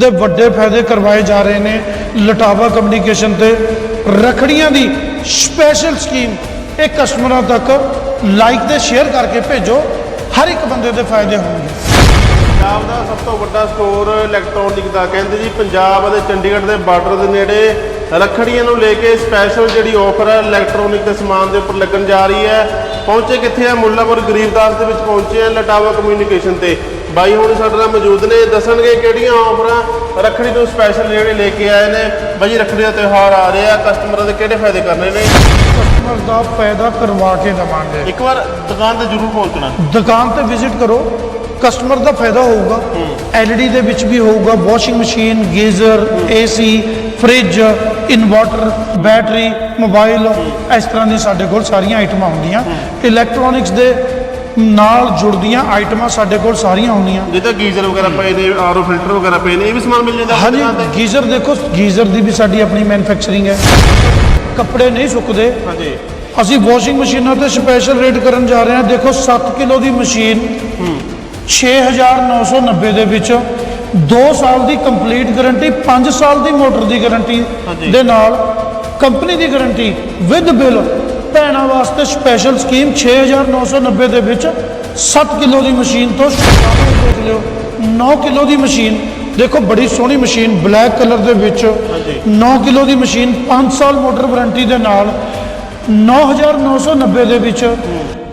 ਦੇ ਵੱਡੇ ਫਾਇਦੇ ਕਰਵਾਏ ਜਾ ਰਹੇ ਨੇ। ਲਟਾਵਾ ਕਮਿਊਨੀਕੇਸ਼ਨ ਤੇ ਰਖੜੀਆਂ ਦੀ ਸਪੈਸ਼ਲ ਸਕੀਮ ਇਹ ਕਸਟਮਰਾਂ ਤੱਕ ਲਾਈਕ ਤੇ ਸ਼ੇਅਰ ਕਰਕੇ ਭੇਜੋ। ਹਰ ਇੱਕ ਬੰਦੇ ਦੇ ਫਾਇਦੇ ਹੋਣਗੇ। ਪੰਜਾਬ ਦਾ ਸਭ ਤੋਂ ਵੱਡਾ ਸਟੋਰ ਇਲੈਕਟ੍ਰੋਨਿਕ ਦਾ ਕਹਿੰਦੇ ਜੀ, ਪੰਜਾਬ ਅਤੇ ਚੰਡੀਗੜ੍ਹ ਦੇ ਬਾਰਡਰ ਦੇ ਨੇੜੇ ਰੱਖੜੀਆਂ ਨੂੰ ਲੈ ਕੇ ਸਪੈਸ਼ਲ ਜਿਹੜੀ ਆਫਰ ਹੈ ਇਲੈਕਟ੍ਰੋਨਿਕ ਦੇ ਸਮਾਨ ਦੇ ਉੱਪਰ ਲੱਗਣ ਜਾ ਰਹੀ ਹੈ। ਪਹੁੰਚੇ ਕਿੱਥੇ ਆ? ਮੁੱਲਾਪੁਰ ਗਰੀਬਦਾਸ ਦੇ ਵਿੱਚ ਪਹੁੰਚੇ ਆ ਲਟਾਵਾ ਕਮਿਊਨੀਕੇਸ਼ਨ ਤੇ। ਬਾਈ ਹੁਣ ਸਾਡੇ ਨਾਲ ਮੌਜੂਦ ਨੇ ਦੱਸਣਗੇ ਕਿਹੜੀਆਂ ਆਫਰਾਂ ਰੱਖੜੀ ਨੂੰ ਸਪੈਸ਼ਲ ਜਿਹੜੇ ਲੈ ਕੇ ਆਏ ਨੇ। ਬਾਈ ਰੱਖੜੀ ਦਾ ਤਿਉਹਾਰ ਆ ਰਿਹਾ ਕਸਟਮਰਾਂ ਦੇ ਕਿਹੜੇ ਫਾਇਦੇ ਕਰਨੇ ਨੇ? ਕਸਟਮਰ ਦਾ ਫਾਇਦਾ ਕਰਵਾ ਕੇ ਦੇਵਾਂਗੇ। ਇੱਕ ਵਾਰ ਦੁਕਾਨ ਤੇ ਜ਼ਰੂਰ ਪਹੁੰਚਣਾ। ਦੁਕਾਨ ਤੇ ਵਿਜ਼ਿਟ ਕਰੋ ਕਸਟਮਰ ਦਾ ਫਾਇਦਾ ਹੋਊਗਾ। ਐਲਈਡੀ ਦੇ ਵਿੱਚ ਵੀ ਹੋਊਗਾ washing machine geyser AC fridge inverter battery mobile ਇਸ ਤਰ੍ਹਾਂ ਦੀ ਸਾਡੇ ਕੋਲ ਸਾਰੀਆਂ ਆਈਟਮਾਂ ਹੁੰਦੀਆਂ ਇਲੈਕਟ੍ਰੋਨਿਕਸ ਦੇ ਨਾਲ ਜੁੜਦੀਆਂ ਆਈਟਮਾਂ ਸਾਡੇ ਕੋਲ ਸਾਰੀਆਂ ਹੁੰਦੀਆਂ ਜਿੱਦਾਂ ਗੀਜ਼ਰ ਵਗੈਰਾ ਪਏ ਨੇ ਆਰਓ ਫਿਲਟਰ ਵਗੈਰਾ ਪਏ ਨੇ ਇਹ ਵੀ ਸਮਾਨ ਮਿਲ ਜਾਂਦਾ ਹਾਂਜੀ ਗੀਜ਼ਰ ਦੇਖੋ ਗੀਜ਼ਰ ਦੀ ਵੀ ਸਾਡੀ ਆਪਣੀ ਮੈਨੂਫੈਕਚਰਿੰਗ ਹੈ। ਕੱਪੜੇ ਨਹੀਂ ਸੁੱਕਦੇ। ਹਾਂਜੀ। ਅਸੀਂ ਵਾਸ਼ਿੰਗ ਮਸ਼ੀਨਾਂ ਤੇ ਸਪੈਸ਼ਲ ਰੇਟ ਕਰਨ ਜਾ ਰਹੇ ਹਾਂ। ਦੇਖੋ 7 ਕਿਲੋ ਦੀ ਮਸ਼ੀਨ 6990 ਦੇ ਵਿੱਚ 2 ਸਾਲ ਦੀ ਕੰਪਲੀਟ ਗਾਰੰਟੀ 5 ਸਾਲ ਦੀ ਮੋਟਰ ਦੀ ਗਾਰੰਟੀ। ਦੇ ਨਾਲ ਕੰਪਨੀ ਦੀ ਗਾਰੰਟੀ ਵਿਦ ਬਿੱਲ ਭੈਣਾਂ ਵਾਸਤੇ ਸਪੈਸ਼ਲ ਸਕੀਮ 6990 ਦੇ ਵਿੱਚ 7 ਕਿਲੋ ਦੀ ਮਸ਼ੀਨ ਤੋਂ ਸ਼ੁਰੂ ਦੇਖ ਲਿਓ। 9 ਕਿਲੋ ਦੀ ਮਸ਼ੀਨ ਦੇਖੋ ਬੜੀ ਸੋਹਣੀ ਮਸ਼ੀਨ ਬਲੈਕ ਕਲਰ ਦੇ ਵਿੱਚ। ਹਾਂਜੀ। 9 ਕਿਲੋ ਦੀ ਮਸ਼ੀਨ 5 ਸਾਲ ਮੋਟਰ ਵਾਰੰਟੀ ਦੇ ਨਾਲ। 9990 ਦੇ ਵਿੱਚ।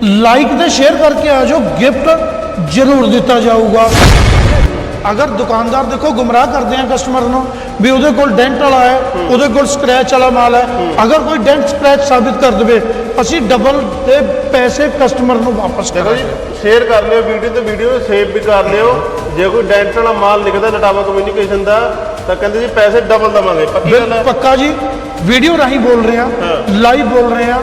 ਲਾਈਕ ਤੇ ਸ਼ੇਅਰ ਕਰਕੇ ਆ ਜਾਓ ਗਿਫਟ ਜ਼ਰੂਰ ਦਿੱਤਾ ਜਾਊਗਾ। ਅਗਰ ਦੁਕਾਨਦਾਰ ਦੇਖੋ ਗੁੰਮਰਾਹ ਕਰਦੇ ਆ ਕਸਟਮਰ ਨੂੰ ਵੀ ਉਹਦੇ ਕੋਲ ਡੈਂਟ ਵਾਲਾ ਹੈ ਉਹਦੇ ਕੋਲ ਸਕ੍ਰੈਚ ਵਾਲਾ ਮਾਲ ਹੈ ਅਗਰ ਕੋਈ ਡੈਂਟ ਸਕ੍ਰੈਚ ਸਾਬਿਤ ਕਰ ਦੇਵੇ ਅਸੀਂ ਡਬਲ ਦੇ ਪੈਸੇ ਕਸਟਮਰ ਨੂੰ ਵਾਪਸ ਦੇਖੋ ਜੀ ਸ਼ੇਅਰ ਕਰ ਲਿਓ ਵੀਡੀਓ ਤੇ ਵੀਡੀਓ ਨੂੰ ਸੇਵ ਵੀ ਕਰ ਲਿਓ। ਜੇ ਕੋਈ ਡੈਂਟ ਵਾਲਾ ਮਾਲ ਲਿਖਦਾ ਲਟਾਵਾ ਕਮਿਊਨੀਕੇਸ਼ਨ ਦਾ ਤਾਂ ਕਹਿੰਦੇ ਜੀ ਪੈਸੇ ਡਬਲ ਦਵਾਂਗੇ ਪੱਕੀ ਗੱਲ ਹੈ। ਪੱਕਾ ਜੀ ਵੀਡੀਓ ਰਾਹੀਂ ਬੋਲ ਰਹੇ ਆ ਲਾਈਵ ਬੋਲ ਰਹੇ ਆ।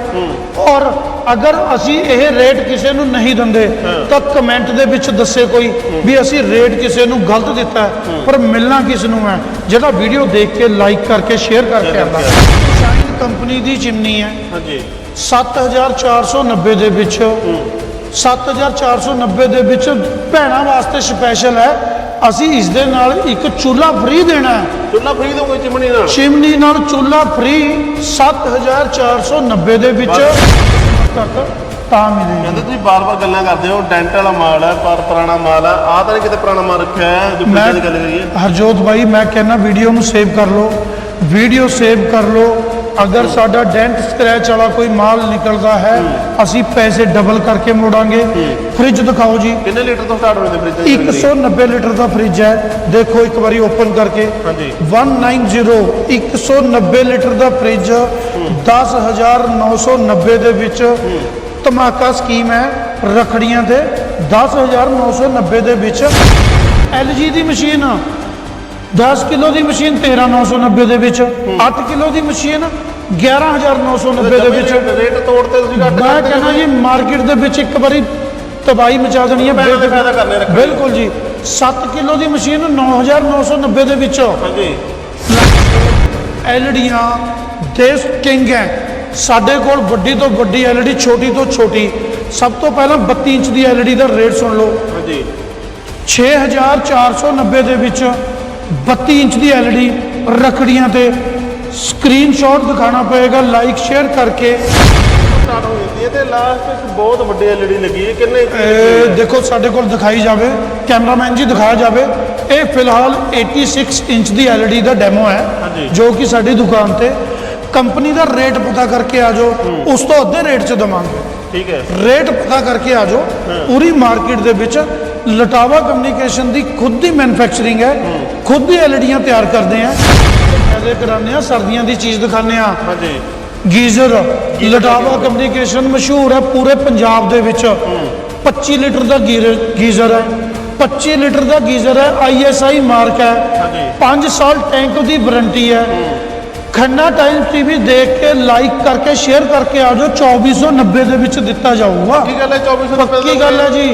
ਔਰ ਅਗਰ ਅਸੀਂ ਇਹ ਰੇਟ ਕਿਸੇ ਨੂੰ ਨਹੀਂ ਦਿੰਦੇ ਤਾਂ ਕਮੈਂਟ ਦੇ ਵਿੱਚ ਦੱਸੇ ਕੋਈ ਵੀ ਅਸੀਂ ਰੇਟ ਕਿਸੇ ਨੂੰ ਗਲਤ ਦਿੱਤਾ ਪਰ ਮਿਲਣਾ ਕਿਸ ਨੂੰ ਹੈ? ਜਿਹੜਾ ਵੀਡੀਓ ਦੇਖ ਕੇ ਲਾਈਕ ਕਰਕੇ ਸ਼ੇਅਰ ਕਰਕੇ ਆਉਂਦਾ। ਸ਼ਾਈਨ ਕੰਪਨੀ ਦੀ ਚਿਮਨੀ ਹੈ। ਹਾਂਜੀ। 7490 ਦੇ ਵਿੱਚ 7490 ਦੇ ਵਿੱਚ ਭੈਣਾਂ ਵਾਸਤੇ ਸਪੈਸ਼ਲ ਹੈ। ਅਸੀਂ ਇਸ ਦੇ ਨਾਲ ਇੱਕ ਚੁੱਲ੍ਹਾ ਫ੍ਰੀ ਦੇਣਾ ਹੈ। ਚੁੱਲਾ ਫ੍ਰੀ ਦੋਗੇ ਚਿਮਣੀ ਨਾਲ? ਚਿਮਨੀ ਨਾਲ ਚੁੱਲ੍ਹਾ ਫ੍ਰੀ 7490 ਦੇ ਵਿੱਚ। ਤੱਕ ਤਾਂ ਮਿਲੇਗਾ ਕਹਿੰਦੇ ਤੁਸੀਂ ਬਾਰ-ਬਾਰ ਗੱਲਾਂ ਕਰਦੇ ਹੋ ਡੈਂਟ ਵਾਲਾ ਮਾਲ ਹੈ ਪਰ ਪੁਰਾਣਾ ਮਾਲ ਹੈ। ਆਹ ਤਾਂ ਨਹੀਂ ਕਿਤੇ ਪੁਰਾਣਾ ਮਾਲ ਰੱਖਿਆ ਹੈ ਜੋ ਪਿੱਛੇ ਦੀ ਗੱਲ ਕਰੀਏ। ਹਰਜੋਤ ਭਾਈ ਮੈਂ ਕਹਿੰਦਾ ਵੀਡੀਓ ਨੂੰ ਸੇਵ ਕਰ ਲਓ। ਵੀਡੀਓ ਸੇਵ ਕਰ ਲਓ। ਅਗਰ ਸਾਡਾ ਡੈਂਟ ਸਕ੍ਰੈਚ ਵਾਲਾ ਕੋਈ ਮਾਲ ਨਿਕਲਦਾ ਹੈ ਅਸੀਂ ਪੈਸੇ ਡਬਲ ਕਰਕੇ ਮੋੜਾਂਗੇ। ਫ੍ਰਿਜ ਦਿਖਾਓ ਜੀ। ਕਿੰਨੇ ਲੀਟਰ ਤੋਂ ਸਟਾਰਟ ਹੋਏ ਨੇ ਫ੍ਰਿਜ 190 ਲੀਟਰ ਦਾ ਫ੍ਰਿਜ ਹੈ। ਦੇਖੋ ਇੱਕ ਵਾਰੀ ਓਪਨ ਕਰਕੇ। ਹਾਂਜੀ। 190 190 ਲੀਟਰ ਦਾ ਫ੍ਰਿਜ 10990 ਦੇ ਵਿੱਚ ਧਮਾਕਾ ਸਕੀਮ ਹੈ ਰਖੜੀਆਂ ਤੇ। 10990 ਦੇ ਵਿੱਚ LG ਦੀ ਮਸ਼ੀਨ। 10 ਕਿਲੋ ਦੀ ਮਸ਼ੀਨ 13990 ਦੇ ਵਿੱਚ 8 ਕਿਲੋ ਦੀ ਮਸ਼ੀਨ 11990 ਦੇ ਵਿੱਚ। ਰੇਟ ਤੋੜਤੇ ਤੁਸੀਂ ਘੱਟ ਮੈਂ ਕਹਿੰਦਾ ਜੀ ਮਾਰਕੀਟ ਦੇ ਵਿੱਚ ਇੱਕ ਵਾਰੀ ਤਬਾਈ ਮਚਾ ਦੇਣੀ ਹੈ ਪੈਸੇ ਫਾਇਦਾ ਕਰਨੇ ਰੱਖਣੇ। ਬਿਲਕੁਲ ਜੀ। 7 ਕਿਲੋ ਦੀ ਮਸ਼ੀਨ 9990 ਦੇ ਵਿੱਚ। ਹਾਂਜੀ। ਐਲਡੀਆਂ ਦੇਸ ਕਿੰਗ ਹੈ। ਸਾਡੇ ਕੋਲ ਵੱਡੀ ਤੋਂ ਵੱਡੀ ਐਲਡੀ ਛੋਟੀ ਤੋਂ ਛੋਟੀ। ਸਭ ਤੋਂ ਪਹਿਲਾਂ 32 ਇੰਚ ਦੀ ਐਲਡੀ ਦਾ ਰੇਟ ਸੁਣ ਲਓ। ਹਾਂਜੀ। 6490 ਦੇ ਵਿੱਚ 32 ਇੰਚ ਦੀ ਐਲਡੀ ਰਖੜੀਆਂ ਤੇ ਸਕਰੀਨਸ਼ਾਟ ਦਿਖਾਣਾ ਪਏਗਾ ਲਾਈਕ ਸ਼ੇਅਰ ਕਰਕੇ। ਸਟਾਰਟ ਹੋ ਜਾਂਦੀ ਹੈ ਤੇ ਲਾਸਟ ਇੱਕ ਬਹੁਤ ਵੱਡੀ ਐਲਈਡੀ ਲੱਗੀ ਹੈ। ਕਿੰਨੇ? ਇਹ ਦੇਖੋ ਸਾਡੇ ਕੋਲ ਦਿਖਾਈ ਜਾਵੇ ਕੈਮਰਾਮੈਨ ਜੀ ਦਿਖਾਇਆ ਜਾਵੇ। ਇਹ ਫਿਲਹਾਲ 86 ਇੰਚ ਦੀ LED ਦਾ ਡੈਮੋ ਹੈ। ਜੋ ਕਿ ਸਾਡੀ ਦੁਕਾਨ ਤੇ ਕੰਪਨੀ ਦਾ ਰੇਟ ਪਤਾ ਕਰਕੇ ਆ ਜਾਓ ਉਸ ਤੋਂ ਅੱਧੇ ਰੇਟ 'ਚ ਦਵਾਂਗੇ। ਠੀਕ ਹੈ। ਰੇਟ ਪਤਾ ਕਰਕੇ ਆ ਜਾਓ ਪੂਰੀ ਮਾਰਕੀਟ ਦੇ ਵਿੱਚ ਲਟਾਵਾ ਕਮਿਊਨੀਕੇਸ਼ਨ ਦੀ ਖੁਦ ਦੀ ਮੈਨੂਫੈਕਚਰਿੰਗ ਹੈ। ਖੁਦ ਦੀ ਐਲਡੀਆਂ ਤਿਆਰ ਕਰਦੇ ਆ। ਫਾਇਦੇ ਕਰਾਉਂਦੇ ਆ ਸਰਦੀਆਂ ਦੀ ਚੀਜ਼ ਦਿਖਾਉਂਦੇ ਆ। ਹਾਂਜੀ। ਗੀਜ਼ਰ ਲਟਾਵਾ ਕਮਿਊਨੀਕੇਸ਼ਨ ਮਸ਼ਹੂਰ ਹੈ ਪੂਰੇ ਪੰਜਾਬ ਦੇ ਵਿੱਚ। 25 ਲੀਟਰ ਦਾ ਗੀਜ਼ਰ ਹੈ। 25 ਲੀਟਰ ਦਾ ਗੀਜ਼ਰ ਹੈ ਆਈਐਸਆਈ ਮਾਰਕ ਹੈ। ਹਾਂਜੀ। 5 ਸਾਲ ਟੈਂਕ ਦੀ ਵਾਰੰਟੀ ਹੈ। ਖੰਨਾ ਟਾਈਮ ਟੀਵੀ ਦੇਖ ਕੇ ਲਾਈਕ ਕਰਕੇ ਸ਼ੇਅਰ ਕਰਕੇ ਆ ਜਾਓ। 2490 ਦੇ ਵਿੱਚ ਦਿੱਤਾ ਜਾਊਗਾ। ਕੀ ਗੱਲ ਹੈ? 2400 ਰੁਪਏ ਪੱਕੀ ਗੱਲ ਹੈ ਜੀ।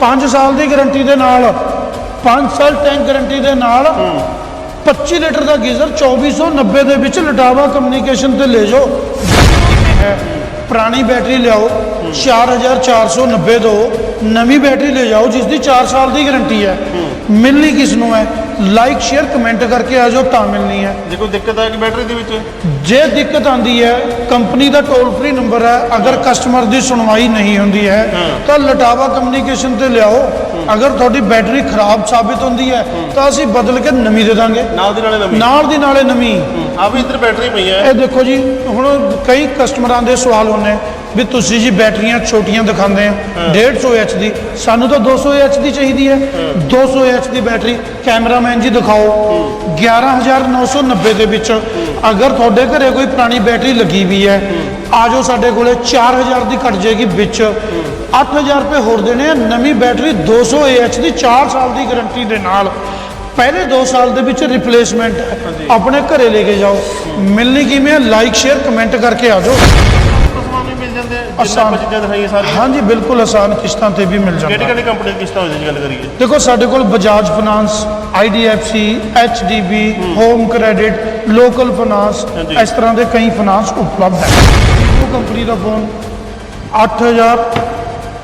5 ਸਾਲ ਦੀ ਗਾਰੰਟੀ ਦੇ ਨਾਲ 5 ਸਾਲ ਟੈਂਕ ਗਾਰੰਟੀ ਦੇ ਨਾਲ 25 ਲੀਟਰ ਦਾ ਗੀਜ਼ਰ 2490 ਦੇ ਵਿੱਚ ਲਟਾਵਾ ਕਮਿਊਨੀਕੇਸ਼ਨ ਤੇ ਲੈ ਜਾਓ। ਪੁਰਾਣੀ ਬੈਟਰੀ ਲਿਆਓ। 4490 ਦੋ। ਨਵੀਂ ਬੈਟਰੀ ਲੈ ਜਾਓ ਜਿਸ ਦੀ 4 ਸਾਲ ਦੀ ਗਾਰੰਟੀ ਹੈ। ਮਿਲਣੀ ਕਿਸ ਨੂੰ ਹੈ? ਲਾਈਕ ਸ਼ੇਅਰ ਕਮੈਂਟ ਕਰਕੇ ਆ ਜਾਓ ਤਾਂ ਮਿਲਣੀ ਹੈ। ਜੇ ਕੋਈ ਦਿੱਕਤ ਆ ਕਿ ਬੈਟਰੀ ਦੇ ਵਿੱਚ? ਜੇ ਦਿੱਕਤ ਆਂਦੀ ਹੈ ਕੰਪਨੀ ਦਾ ਟੋਲ ਫ੍ਰੀ ਨੰਬਰ ਹੈ। ਅਗਰ ਕਸਟਮਰ ਦੀ ਸੁਣਵਾਈ ਨਹੀਂ ਹੁੰਦੀ ਹੈ ਤਾਂ ਲਟਾਵਾ ਕਮਿਊਨੀਕੇਸ਼ਨ ਤੇ ਲਿਆਓ। ਅਗਰ ਤੁਹਾਡੀ ਬੈਟਰੀ ਖਰਾਬ ਸਾਬਿਤ ਹੁੰਦੀ ਹੈ ਤਾਂ ਅਸੀਂ ਬਦਲ ਕੇ ਨਵੀਂ ਦੇ ਦਾਂਗੇ। ਨਾਲ ਦੀ ਨਾਲੇ ਨਵੀਂ। ਨਾਲ ਦੀ ਨਾਲੇ ਨਵੀਂ। ਆ ਵੀ ਇੱਧਰ ਬੈਟਰੀ ਪਈ ਹੈ। ਇਹ ਦੇਖੋ ਜੀ ਹੁਣ ਕਈ ਕਸਟਮਰਾਂ ਦੇ ਸਵਾਲ ਹੁੰਦੇ ਵੀ ਤੁਸੀਂ ਜੀ ਬੈਟਰੀਆਂ ਛੋਟੀਆਂ ਦਿਖਾਉਂਦੇ ਆ 150 ਐਚ ਦੀ ਸਾਨੂੰ ਤਾਂ 200 ਐਚ ਦੀ ਚਾਹੀਦੀ ਹੈ। 200 ਐਚ ਦੀ ਬੈਟਰੀ ਕੈਮਰਾਮੈਨ ਜੀ ਦਿਖਾਓ। 11990 ਦੇ ਵਿੱਚ ਅਗਰ ਤੁਹਾਡੇ ਘਰੇ ਕੋਈ ਪੁਰਾਣੀ ਬੈਟਰੀ ਲੱਗੀ ਵੀ ਹੈ ਆ ਜਾਓ ਸਾਡੇ ਕੋਲੇ 4000 ਦੀ ਘਟ ਜਾਏਗੀ ਵਿੱਚ। 8000 ਰੁਪਏ ਹੋਰ ਦੇਣੇ ਆ। ਨਵੀਂ ਬੈਟਰੀ 200 ਐਚ ਦੀ 4 ਸਾਲ ਦੀ ਗਾਰੰਟੀ ਦੇ ਨਾਲ। ਪਹਿਲੇ 2 ਸਾਲ ਦੇ ਵਿੱਚ ਰਿਪਲੇਸਮੈਂਟ ਆਪਣੇ ਘਰੇ ਲੈ ਕੇ ਜਾਓ। ਮਿਲਣੀ ਕਿਵੇਂ ਹੈ ਲਾਈਕ ਸ਼ੇਅਰ ਕਮੈਂਟ ਕਰਕੇ ਆ ਜਾਓ। ਆਸਾਨ। ਚੀਜ਼ਾਂ ਦਿਖਾਈਆਂ ਸਾਰੀਆਂ। ਹਾਂਜੀ ਬਿਲਕੁਲ ਆਸਾਨ ਕਿਸ਼ਤਾਂ ਤੇ ਵੀ ਮਿਲ ਕਿਹੜੀ ਜਾਂਦਾ। ਕਿਹੜੀ ਕੰਪਨੀ ਦੀ ਕਿਸ਼ਤਾਂ ਹੋ ਜੀ ਗੱਲ ਕਰੀਏ? ਦੇਖੋ ਸਾਡੇ ਕੋਲ Bajaj finance IDFC HDB home credit local finance. ਇਸ ਤਰ੍ਹਾਂ ਦੇ ਕਈ ਫਾਈਨਾਂਸ ਉਪਲਬਧ ਹੈ। ਉਹ ਕੰਪਨੀ ਦਾ ਫੋਨ 8000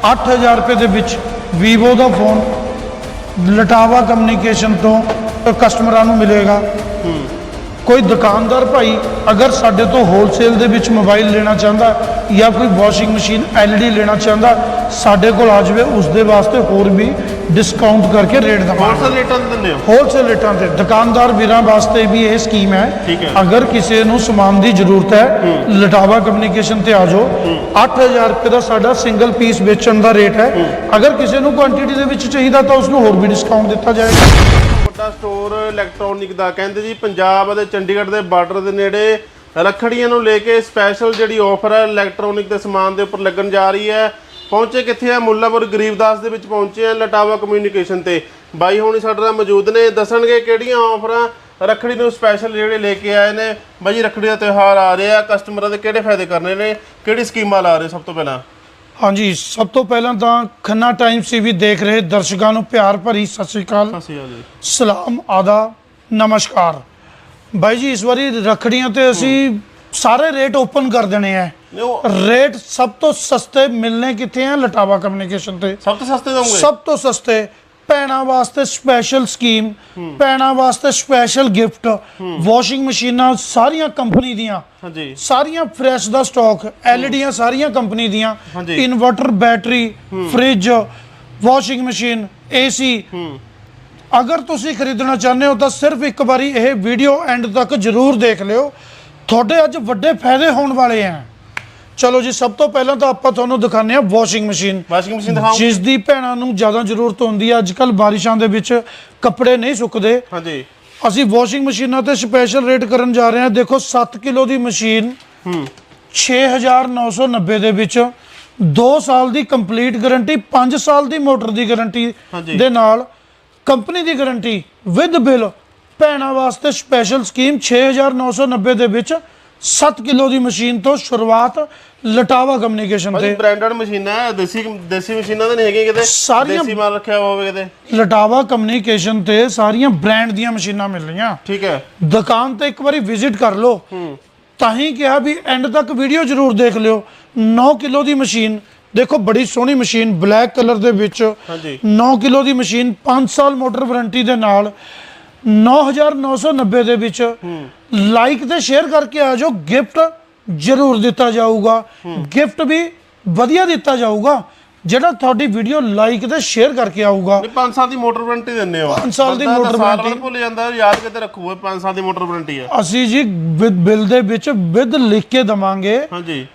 8000 ਰੁਪਏ ਦੇ ਵਿੱਚ Vivo ਦਾ ਫੋਨ ਲਟਾਵਾ ਕਮਿਊਨੀਕੇਸ਼ਨ ਤੋਂ ਕਸਟਮਰਾਂ ਨੂੰ ਮਿਲੇਗਾ। ਕੋਈ ਦੁਕਾਨਦਾਰ ਭਾਈ ਅਗਰ ਸਾਡੇ ਤੋਂ ਹੋਲਸੇਲ ਦੇ ਵਿੱਚ ਮੋਬਾਈਲ ਲੈਣਾ ਚਾਹੁੰਦਾ ਜਾਂ ਕੋਈ ਵਾਸ਼ਿੰਗ ਮਸ਼ੀਨ LED ਲੈਣਾ ਚਾਹੁੰਦਾ, ਸਾਡੇ ਕੋਲ ਆ ਜਾਵੇ ਉਸ ਦੇ ਵਾਸਤੇ ਹੋਰ ਵੀ ਡਿਸਕਾਊਂਟ ਕਰਕੇ ਰੇਟ ਦਵਾਂਗੇ ਹੋਲਸੇਲ ਰੇਟਾਂ ਤੇ ਦਿੰਦੇ ਹੋ? ਹੋਲਸੇਲ ਰੇਟਾਂ ਤੇ ਦੁਕਾਨਦਾਰ ਵੀਰਾਂ ਵਾਸਤੇ ਵੀ ਇਹ ਸਕੀਮ ਹੈ। ਠੀਕ ਹੈ। ਅਗਰ ਕਿਸੇ ਨੂੰ ਸਮਾਨ ਦੀ ਜ਼ਰੂਰਤ ਹੈ ਲਟਾਵਾ ਕਮਿਊਨੀਕੇਸ਼ਨ ਤੇ ਆ ਜਾਓ। 8000 ਰੁਪਏ ਦਾ ਸਾਡਾ ਸਿੰਗਲ ਪੀਸ ਵੇਚਣ ਦਾ ਰੇਟ ਹੈ। ਅਗਰ ਕਿਸੇ ਨੂੰ ਕੁਆਂਟੀਟੀ ਦੇ ਵਿੱਚ ਚਾਹੀਦਾ ਤਾਂ ਉਸ ਨੂੰ ਹੋਰ ਵੀ ਡਿਸਕਾਊਂਟ ਦਿੱਤਾ ਜਾਏਗਾ। ਵੱਡਾ ਸਟੋਰ ਇਲੈਕਟ੍ਰੋਨਿਕ ਦਾ। ਕਹਿੰਦੇ ਜੀ ਪੰਜਾਬ ਅਤੇ ਚੰਡੀਗੜ੍ਹ ਦੇ ਬਾਰਡਰ ਦੇ ਨੇੜੇ ਰੱਖੜੀਆਂ ਨੂੰ ਲੈ ਕੇ ਸਪੈਸ਼ਲ ਜਿਹੜੀ ਆਫਰ ਹੈ ਇਲੈਕਟ੍ਰੋਨਿਕ ਦੇ ਸਮਾਨ ਦੇ ਉੱਪਰ ਲੱਗਣ ਜਾ ਰਹੀ ਹੈ। ਪਹੁੰਚੇ ਕਿੱਥੇ ਆ? ਮੁੱਲਾਪੁਰ ਗਰੀਬਦਾਸ ਦੇ ਵਿੱਚ ਪਹੁੰਚੇ ਆ ਲਟਾਵਾ ਕਮਿਊਨੀਕੇਸ਼ਨ ਤੇ। ਬਾਈ ਹੋਣੀ ਸਾਡੇ ਨਾਲ ਮੌਜੂਦ ਨੇ। ਦੱਸਣਗੇ ਕਿਹੜੀਆਂ ਆਫਰਾਂ ਰੱਖੜੀ ਨੂੰ ਸਪੈਸ਼ਲ ਜਿਹੜੇ ਲੈ ਕੇ ਆਏ ਨੇ। ਬਾਈ ਜੀ ਰੱਖੜੀ ਦਾ ਤਿਉਹਾਰ ਆ ਰਿਹਾ। ਕਸਟਮਰਾਂ ਦੇ ਕਿਹੜੇ ਫਾਇਦੇ ਕਰਨੇ ਨੇ? ਕਿਹੜੀ ਸਕੀਮਾਂ ਲਾ ਰਹੇ ਸਭ ਤੋਂ ਪਹਿਲਾਂ? ਹਾਂਜੀ ਸਭ ਤੋਂ ਪਹਿਲਾਂ ਤਾਂ ਖੰਨਾ ਟਾਈਮਸ ਵੀ ਦੇਖ ਰਹੇ ਦਰਸ਼ਕਾਂ ਨੂੰ ਪਿਆਰ ਭਰੀ ਸਤਿ ਸ੍ਰੀ ਅਕਾਲ। ਸਤਿ ਸ਼੍ਰੀ ਅਕਾਲ ਸਲਾਮ ਆਦਾ ਨਮਸਕਾਰ। ਬਾਈ ਜੀ ਇਸ ਵਾਰੀ ਰੱਖੜੀਆਂ ਤੇ ਅਸੀਂ ਸਾਰੇ ਰੇਟ ਓਪਨ ਕਰ ਦੇਣੇ ਆ ਨਹੀਂ ਉਹ ਰੇਟ ਸਭ ਤੋਂ ਸਸਤੇ ਮਿਲਨੇ ਕਿੱਥੇ ਆ ਲਟਾਵਾ ਕਮਿਊਨੀਕੇਸ਼ਨ ਤੇ। ਸਭ ਤੋਂ ਸਸਤੇ ਦੋਗੇ ਸਭ ਤੋਂ ਸਸਤੇ ਭੈਣਾਂ ਵਾਸਤੇ ਸਪੈਸ਼ਲ ਸਕੀਮ ਭੈਣਾਂ ਵਾਸਤੇ ਸਪੈਸ਼ਲ ਗਿਫਟ ਵਾਸ਼ਿੰਗ ਮਸ਼ੀਨਾਂ ਸਾਰੀਆਂ ਕੰਪਨੀ ਦੀਆਂ। ਹਾਂਜੀ। ਸਾਰੀਆਂ ਫਰੈਸ਼ ਦਾ ਸਟਾਕ ਐਲਈਡੀਆਂ ਸਾਰੀਆਂ ਕੰਪਨੀ ਦੀਆਂ। Inverter battery fridge washing machine AC ਅਗਰ ਤੁਸੀਂ ਖਰੀਦਣਾ ਚਾਹੁੰਦੇ ਹੋ ਤਾਂ ਸਿਰਫ ਇੱਕ ਵਾਰੀ ਇਹ ਵੀਡੀਓ ਐਂਡ ਤੱਕ ਜ਼ਰੂਰ ਦੇਖ ਲਿਓ। ਤੁਹਾਡੇ ਅੱਜ ਵੱਡੇ ਫਾਇਦੇ ਹੋਣ ਵਾਲੇ ਆ। ਚਲੋ ਜੀ ਸਭ ਤੋਂ ਪਹਿਲਾਂ ਤਾਂ ਆਪਾਂ ਤੁਹਾਨੂੰ ਦਿਖਾਉਂਦੇ ਆ ਵਾਸ਼ਿੰਗ ਮਸ਼ੀਨ। ਵਾਸ਼ਿੰਗ ਮਸ਼ੀਨ ਦਿਖਾਓ। ਜਿਸ ਦੀ ਭੈਣਾਂ ਨੂੰ ਜ਼ਿਆਦਾ ਜ਼ਰੂਰਤ ਹੁੰਦੀ ਹੈ ਅੱਜ ਕੱਲ ਬਾਰਿਸ਼ਾਂ ਦੇ ਵਿੱਚ ਕੱਪੜੇ ਨਹੀਂ ਸੁੱਕਦੇ। ਹਾਂਜੀ। ਅਸੀਂ ਵਾਸ਼ਿੰਗ ਮਸ਼ੀਨਾਂ ਤੇ ਸਪੈਸ਼ਲ ਰੇਟ ਕਰਨ ਜਾ ਰਹੇ ਹਾਂ। ਦੇਖੋ 7 ਕਿਲੋ ਦੀ ਮਸ਼ੀਨ ਹੂੰ। 6990 ਦੇ ਵਿੱਚ 2 ਸਾਲ ਦੀ ਕੰਪਲੀਟ ਗਾਰੰਟੀ 5 ਸਾਲ ਦੀ ਮੋਟਰ ਦੀ ਗਾਰੰਟੀ। ਦੇ ਨਾਲ ਕੰਪਨੀ ਦੀ ਗਾਰੰਟੀ ਵਿਦ ਬਿੱਲ ਭੈਣਾਂ ਵਾਸਤੇ ਸਪੈਸ਼ਲ ਸਕੀਮ 6990 ਦੇ ਵਿੱਚ 7 ਕਿਲੋ ਦੀ ਮਸ਼ੀਨ ਤੋਂ ਸ਼ੁਰੂਆਤ ਲਟਾਵਾ ਕਮਿਊਨੀਕੇਸ਼ਨ ਤੇ। ਬ੍ਰਾਂਡਡ ਮਸ਼ੀਨਾਂ ਹੈ ਦੇਸੀ ਦੇਸੀ ਮਸ਼ੀਨਾਂ ਤਾਂ ਨਹੀਂ ਹੈਗੀਆਂ ਕਿਤੇ? ਸਾਰੀਆਂ- ਦੇਸੀ ਮਾਲ ਰੱਖਿਆ ਹੋਵੇ ਕਿਤੇ? ਲਟਾਵਾ ਕਮਿਊਨੀਕੇਸ਼ਨ ਤੇ ਸਾਰੀਆਂ ਬ੍ਰਾਂਡ ਦੀਆਂ ਮਸ਼ੀਨਾਂ ਮਿਲ ਰਹੀਆਂ। ਠੀਕ ਹੈ। ਦੁਕਾਨ ਤੇ ਇੱਕ ਵਾਰੀ ਵਿਜ਼ਿਟ ਕਰ ਲਓ। ਤਾਂ ਹੀ ਕਿਹਾ ਵੀ ਐਂਡ ਤੱਕ ਵੀਡੀਓ ਜ਼ਰੂਰ ਦੇਖ ਲਿਓ। 9 ਕਿਲੋ ਦੀ ਮਸ਼ੀਨ ਦੇਖੋ ਬੜੀ ਸੋਹਣੀ ਮਸ਼ੀਨ ਬਲੈਕ ਕਲਰ ਦੇ ਵਿੱਚ। ਹਾਂਜੀ। 9 ਕਿਲੋ ਦੀ ਮਸ਼ੀਨ 5 ਸਾਲ ਮੋਟਰ ਵਾਰੰਟੀ ਦੇ ਨਾਲ। 9990 ਦੇ ਵਿੱਚ ਲਾਈਕ ਤੇ ਸ਼ੇਅਰ ਕਰਕੇ ਆ ਜਾਓ ਗਿਫਟ ਜ਼ਰੂਰ ਦਿੱਤਾ ਜਾਊਗਾ। ਗਿਫਟ ਵੀ ਵਧੀਆ ਦਿੱਤਾ ਜਾਊਗਾ ਜਿਹੜਾ ਤੁਹਾਡੀ ਵੀਡੀਓ ਲਾਈਕ ਤੇ ਸ਼ੇਅਰ ਕਰਕੇ ਆਊਗਾ। ਨਹੀਂ 5 ਸਾਲ ਦੀ ਮੋਟਰ ਵਾਰੰਟੀ ਦਿੰਦੇ ਹੋ। ਪੰਜ ਸਾਲ ਦੀ ਮੋਟਰ ਵਾਰੰਟੀ। ਭੁੱਲ ਜਾਂਦਾ ਯਾਦ ਕਿਤੇ ਰੱਖੂਗਾ 5 ਸਾਲ ਦੀ ਮੋਟਰ ਵਾਰੰਟੀ ਹੈ ਅਸੀਂ ਜੀ ਵਿਦ ਬਿੱਲ ਦੇ ਵਿੱਚ ਵਿਦ ਲਿਖ ਕੇ ਦਵਾਂਗੇ। ਹਾਂਜੀ।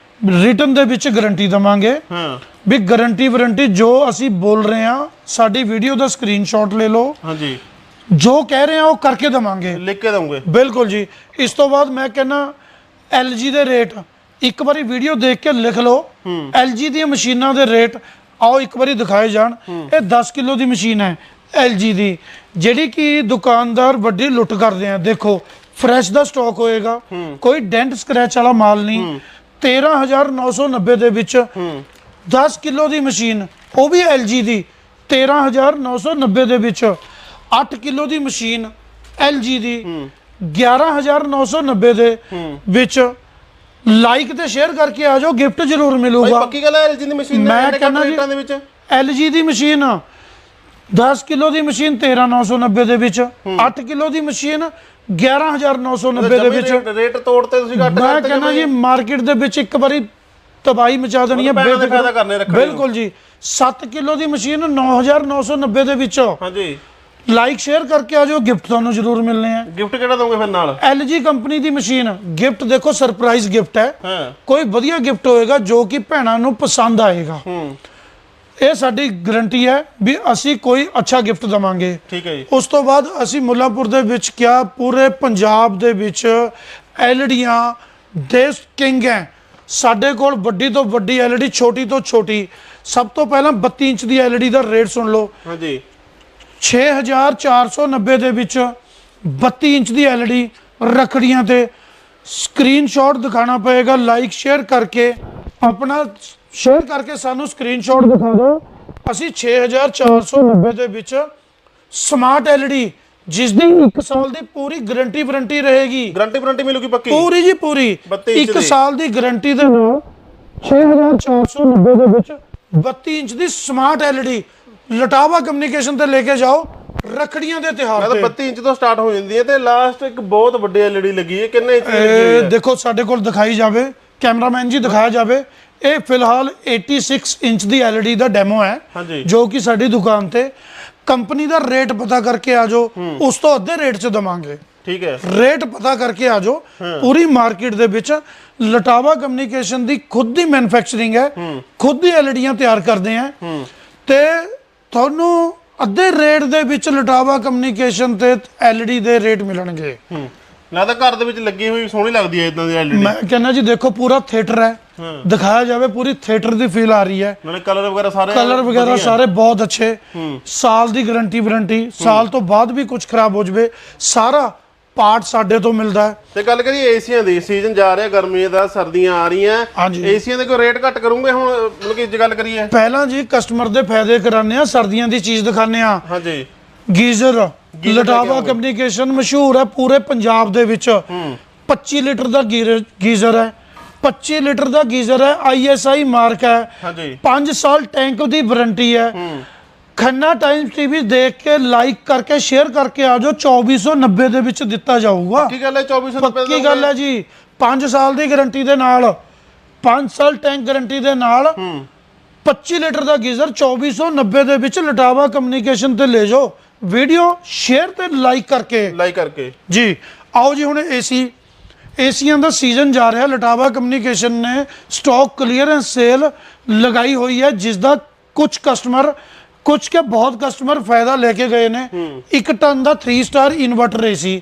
ਰਿਟਨ ਦੇ ਵਿੱਚ ਗਾਰੰਟੀ ਦਵਾਂਗੇ। ਹਾਂ। ਵੀ ਗਾਰੰਟੀ ਵਾਰੰਟੀ ਜੋ ਅਸੀਂ ਬੋਲ ਰਹੇ ਹਾਂ ਸਾਡੀ ਵੀਡੀਓ ਦਾ ਸਕਰੀਨਸ਼ਾਟ ਲੈ ਲਓ। ਹਾਂਜੀ। ਜੋ ਕਹਿ ਰਹੇ ਹਾਂ ਉਹ ਕਰਕੇ ਦਵਾਂਗੇ। ਲਿਖ ਕੇ ਦਊਂਗੇ। ਬਿਲਕੁਲ ਜੀ। ਇਸ ਤੋਂ ਬਾਅਦ ਮੈਂ ਕਹਿੰਨਾ LG ਦੇ ਰੇਟ ਇੱਕ ਵਾਰੀ ਵੀਡੀਓ ਦੇਖ ਕੇ ਲਿਖ ਲਓ। LG ਦੀਆਂ ਮਸ਼ੀਨਾਂ ਦੇ ਰੇਟ ਆਓ ਇੱਕ ਵਾਰੀ ਦਿਖਾਏ ਜਾਣ। ਇਹ 10 ਕਿਲੋ ਦੀ ਮਸ਼ੀਨ ਹੈ LG ਦੀ। ਜਿਹੜੀ ਕਿ ਦੁਕਾਨਦਾਰ ਵੱਡੀ ਲੁੱਟ ਕਰਦੇ ਆ। ਦੇਖੋ ਫਰੈਸ਼ ਦਾ ਸਟਾਕ ਹੋਏਗਾ। ਕੋਈ ਡੈਂਟ ਸਕ੍ਰੈਚ ਵਾਲਾ ਮਾਲ ਨਹੀਂ। 13990 ਦੇ ਵਿੱਚ 10 ਕਿਲੋ ਦੀ ਮਸ਼ੀਨ ਉਹ ਵੀ LG ਦੀ। 13990 ਦੇ ਵਿੱਚ 8 ਕਿਲੋ ਦੀ ਮਸ਼ੀਨ LG ਦੀ 11990 ਦੇ ਵਿੱਚ ਲਾਈਕ ਤੇ ਸ਼ੇਅਰ ਕਰਕੇ ਆ ਜਾਓ ਗਿਫਟ ਜ਼ਰੂਰ ਮਿਲੂਗਾ। ਪੱਕੀ ਗੱਲ ਹੈ ਐਲਜੀ ਦੀ ਮਸ਼ੀਨ ਮੈਂ ਕਹਿੰਦਾ ਜੀ- ਦੇ ਵਿੱਚ? LG ਦੀ ਮਸ਼ੀਨ 10 ਕਿਲੋ ਦੀ ਮਸ਼ੀਨ 13990 ਦੇ ਵਿੱਚ 8 ਕਿਲੋ ਦੀ ਮਸ਼ੀਨ 11990 ਦੇ ਵਿੱਚ। ਰੇਟ- ਰੇਟ ਤੋੜਤੇ ਤੁਸੀਂ ਘੱਟ ਮੈਂ ਕਹਿੰਦਾ ਜੀ ਮਾਰਕੀਟ ਦੇ ਵਿੱਚ ਇੱਕ ਵਾਰੀ ਤਬਾਹੀ ਮਚਾ ਦੇਣੀ ਹੈ। ਬਿਲਕੁਲ ਜੀ 7 ਕਿਲੋ ਦੀ ਮਸ਼ੀਨ 9990 ਦੇ ਵਿੱਚ ਹਾਂਜੀ। ਲਾਈਕ ਸ਼ੇਅਰ ਕਰਕੇ ਆ ਜਾਓ ਗਿਫਟ ਤੁਹਾਨੂੰ ਜ਼ਰੂਰ ਮਿਲਨੇ ਆ। ਗਿਫਟ ਕਿਹੜਾ ਦੋਗੇ ਫਿਰ ਨਾਲ? LG ਕੰਪਨੀ ਦੀ ਮਸ਼ੀਨ ਗਿਫਟ ਦੇਖੋ ਸਰਪ੍ਰਾਈਜ਼ ਗਿਫਟ ਹੈ। ਕੋਈ ਵਧੀਆ ਗਿਫਟ ਹੋਏਗਾ ਜੋ ਕਿ ਭੈਣਾਂ ਨੂੰ ਪਸੰਦ ਆਏਗਾ। ਹੂੰ। ਇਹ ਸਾਡੀ ਗਾਰੰਟੀ ਹੈ ਵੀ ਅਸੀਂ ਕੋਈ ਅੱਛਾ ਗਿਫਟ ਦਵਾਂਗੇ। ਠੀਕ ਹੈ ਜੀ। ਉਸ ਤੋਂ ਬਾਅਦ ਅਸੀਂ ਮੁੱਲਾਂਪੁਰ ਦੇ ਵਿੱਚ ਕਿਆ ਪੂਰੇ ਪੰਜਾਬ ਦੇ ਵਿੱਚ ਐਲਡੀਆਂ ਦੇਸ਼ ਕਿੰਗ ਹੈ। ਸਾਡੇ ਕੋਲ ਵੱਡੀ ਤੋਂ ਵੱਡੀ ਐਲਡੀ ਛੋਟੀ ਤੋਂ ਛੋਟੀ। ਸਭ ਤੋਂ ਪਹਿਲਾਂ 32 ਇੰਚ ਦੀ ਐਲਡੀ ਦਾ ਰੇਟ ਸੁਣ ਲਓ। ਹਾਂਜੀ। 6490 ਦੇ ਵਿੱਚ 32 ਇੰਚ ਦੀ ਐਲਡੀ ਰਖੜੀਆਂ ਤੇ ਸਕਰੀਨਸ਼ਾਟ ਦਿਖਾਣਾ ਪਏਗਾ ਲਾਈਕ ਸ਼ੇਅਰ ਕਰਕੇ ਆਪਣਾ ਸ਼ੇਅਰ ਕਰਕੇ ਸਾਨੂੰ ਸਕਰੀਨਸ਼ਾਟ ਦਿਖਾ ਦਿਓ। ਅਸੀਂ 6490 ਦੇ ਵਿੱਚ ਸਮਾਰਟ ਐਲਡੀ ਜਿਸ ਦੀ 1 ਸਾਲ ਦੀ ਪੂਰੀ ਗਾਰੰਟੀ ਵਾਰੰਟੀ ਰਹੇਗੀ। ਗਾਰੰਟੀ ਵਾਰੰਟੀ ਮਿਲੂਗੀ ਪੱਕੀ? ਪੂਰੀ ਜੀ ਪੂਰੀ। 32 ਇੰਚ 1 ਦੀ। ਸਾਲ ਦੀ ਗਾਰੰਟੀ ਦੇ ਨਾਲ 6490 ਦੇ ਵਿੱਚ 32 ਇੰਚ ਦੀ ਸਮਾਰਟ ਐਲਡੀ ਲਟਾਵਾ ਕਮਿਊਨੀਕੇਸ਼ਨ ਤੇ ਲੈ ਕੇ ਜਾਓ ਰਖੜੀਆਂ ਦੇ ਤਿਹਾਰ ਤਾਂ ਤੇ। 32 ਇੰਚ ਤੋਂ ਸਟਾਰਟ ਹੋ ਜਾਂਦੀ ਹੈ ਤੇ ਲਾਸਟ ਇੱਕ ਬਹੁਤ ਵੱਡੀ ਐਲਈਡੀ ਲੱਗੀ ਹੈ ਕਿੰਨੇ ਇੰਚ ਦੀ ਲੱਗੀ ਹੋਈ ਇਹ ਹੈ? ਦੇਖੋ ਸਾਡੇ ਕੋਲ ਦਿਖਾਈ ਜਾਵੇ ਕੈਮਰਾਮੈਨ ਜੀ ਦਿਖਾਇਆ ਜਾਵੇ ਇਹ ਫਿਲਹਾਲ 86 ਇੰਚ ਦੀ ਐਲਈਡੀ ਦਾ ਡੈਮੋ ਹੈ। ਜੋ ਕਿ ਸਾਡੀ ਦੁਕਾਨ ਤੇ ਕੰਪਨੀ ਦਾ ਰੇਟ ਪਤਾ ਕਰਕੇ ਆ ਜਾਓ ਉਸ ਤੋਂ ਅੱਧੇ ਰੇਟ 'ਚ ਦਵਾਂਗੇ। ਠੀਕ ਹੈ। ਰੇਟ ਪਤਾ ਕਰਕੇ ਆ ਜਾਓ ਪੂਰੀ ਮਾਰਕੀਟ ਦੇ ਵਿੱਚ ਲਟਾਵਾ ਕਮਿਊਨੀਕੇਸ਼ਨ ਦੀ ਖੁਦ ਦੀ ਮੈਨੂਫੈਕਚਰਿੰਗ ਹੈ ਖੁਦ ਦੀ ਐਲਈਡੀਆਂ ਤਿਆਰ ਕਰਦੇ ਆ। ਤੇ ਤੁਹਾਨੂੰ ਅੱਧੇ ਰੇਟ ਦੇ ਵਿੱਚ ਲਟਾਵਾ ਕਮਿਊਨੀਕੇਸ਼ਨ ਤੇ ਐਲਈਡੀ ਦੇ ਰੇਟ ਮਿਲਣਗੇ। ਹੂੰ। ਨਾ ਤਾਂ ਘਰ ਦੇ ਵਿੱਚ ਲੱਗੀ ਹੋਈ ਸੋਹਣੀ ਲੱਗਦੀ ਹੈ ਇਦਾਂ ਦੀ ਐਲਈਡੀ ਮੈਂ ਕਹਿੰਦਾ ਜੀ ਦੇਖੋ ਪੂਰਾ ਥੀਏਟਰ ਹੈ। ਦਿਖਾਇਆ ਜਾਵੇ ਪੂਰੀ ਥੀਏਟਰ ਦੀ ਫੀਲ ਆ ਰਹੀ ਹੈ। ਨਾਲੇ ਕਲਰ ਵਗੈਰਾ ਸਾਰੇ ਕਲਰ ਵਗੈਰਾ। ਸਾਰੇ ਬਹੁਤ ਅੱਛੇ। ਸਾਲ ਦੀ ਗਾਰੰਟੀ ਵਾਰੰਟੀ ਸਾਲ ਤੋਂ ਬਾਅਦ ਵੀ ਕੁਝ ਖਰਾਬ ਹੋ ਜਵੇ ਸਾਰਾ ਪਾਰਟ ਸਾਡੇ ਤੋਂ ਮਿਲਦਾ ਹੈ। ਤੇ ਗੱਲ ਕਰੀਏ ਏਸੀਆਂ ਦੀ ਸੀਜ਼ਨ ਜਾ ਰਿਹਾ ਗਰਮੀ ਦਾ ਸਰਦੀਆਂ ਆ ਰਹੀਆਂ। ਹਾਂਜੀ। ਏਸੀਆਂ ਦੇ ਕੋਈ ਰੇਟ ਘੱਟ ਕਰੂੰਗੇ ਹੁਣ ਮਤਲਬ ਕਿ ਜੇ ਗੱਲ ਕਰੀਏ? ਪਹਿਲਾਂ ਜੀ ਕਸਟਮਰ ਦੇ ਫਾਇਦੇ ਕਰਾਉਂਦੇ ਆ ਸਰਦੀਆਂ ਦੀ ਚੀਜ਼ ਦਿਖਾਉਂਦੇ ਆ ਹਾਂਜੀ। ਗੀਜ਼ਰ ਲਟਾਵਾ। ਕਮਿਊਨੀਕੇਸ਼ਨ ਮਸ਼ਹੂਰ ਹੈ ਪੂਰੇ ਪੰਜਾਬ ਦੇ ਵਿੱਚ। 25 ਲੀਟਰ ਦਾ ਗੀਰ- ਗੀਜ਼ਰ ਹੈ। 25 ਲੀਟਰ ਦਾ ਗੀਜ਼ਰ ਹੈ ਆਈਐਸਆਈ ਮਾਰਕ ਹੈ। ਹਾਂਜੀ। 5 ਸਾਲ ਟੈਂਕ ਦੀ ਵਾਰੰਟੀ ਹੈ। ਖੰਨਾ ਟਾਈਮਸ ਟੀਵੀ ਦੇਖ ਕੇ ਲਾਈਕ ਕਰਕੇ ਸ਼ੇਅਰ ਕਰਕੇ ਆ ਜਾਓ। 2490 ਦੇ ਵਿੱਚ ਦਿੱਤਾ ਜਾਊਗਾ। ਕੀ ਗੱਲ ਹੈ 2400 ਰੁਪਏ ਪੱਕੀ ਗੱਲ ਹੈ ਜੀ। 5 ਸਾਲ ਦੀ ਗਾਰੰਟੀ ਦੇ ਨਾਲ 5 ਸਾਲ ਟੈਂਕ ਗਾਰੰਟੀ ਦੇ ਨਾਲ 25 ਲੀਟਰ ਦਾ ਗੀਜ਼ਰ 2490 ਦੇ ਵਿੱਚ ਲਟਾਵਾ ਕਮਿਊਨੀਕੇਸ਼ਨ ਤੇ ਲੈ ਜਾਓ। ਵੀਡੀਓ ਸ਼ੇਅਰ ਤੇ ਲਾਈਕ ਕਰਕੇ। ਲਾਈਕ ਕਰਕੇ। ਜੀ ਆਓ ਜੀ ਹੁਣ ਏਸੀ ਏਸੀਆਂ ਦਾ ਸੀਜ਼ਨ ਜਾ ਰਿਹਾ। ਲਟਾਵਾ ਕਮਿਊਨੀਕੇਸ਼ਨ ਨੇ ਸਟਾਕ ਕਲੀਅਰੈਂਸ ਸੇਲ ਲਗਾਈ ਹੋਈ ਹੈ ਜਿਸ ਦਾ ਕੁਝ ਕਸਟਮਰ ਕੁਝ ਕੇ ਬਹੁਤ ਕਸਟਮਰ ਫਾਇਦਾ ਲੈ ਕੇ ਗਏ ਨੇ। ਇੱਕ ਟਨ ਦਾ 3 ਸਟਾਰ ਇਨਵਰਟਰ ਏਸੀ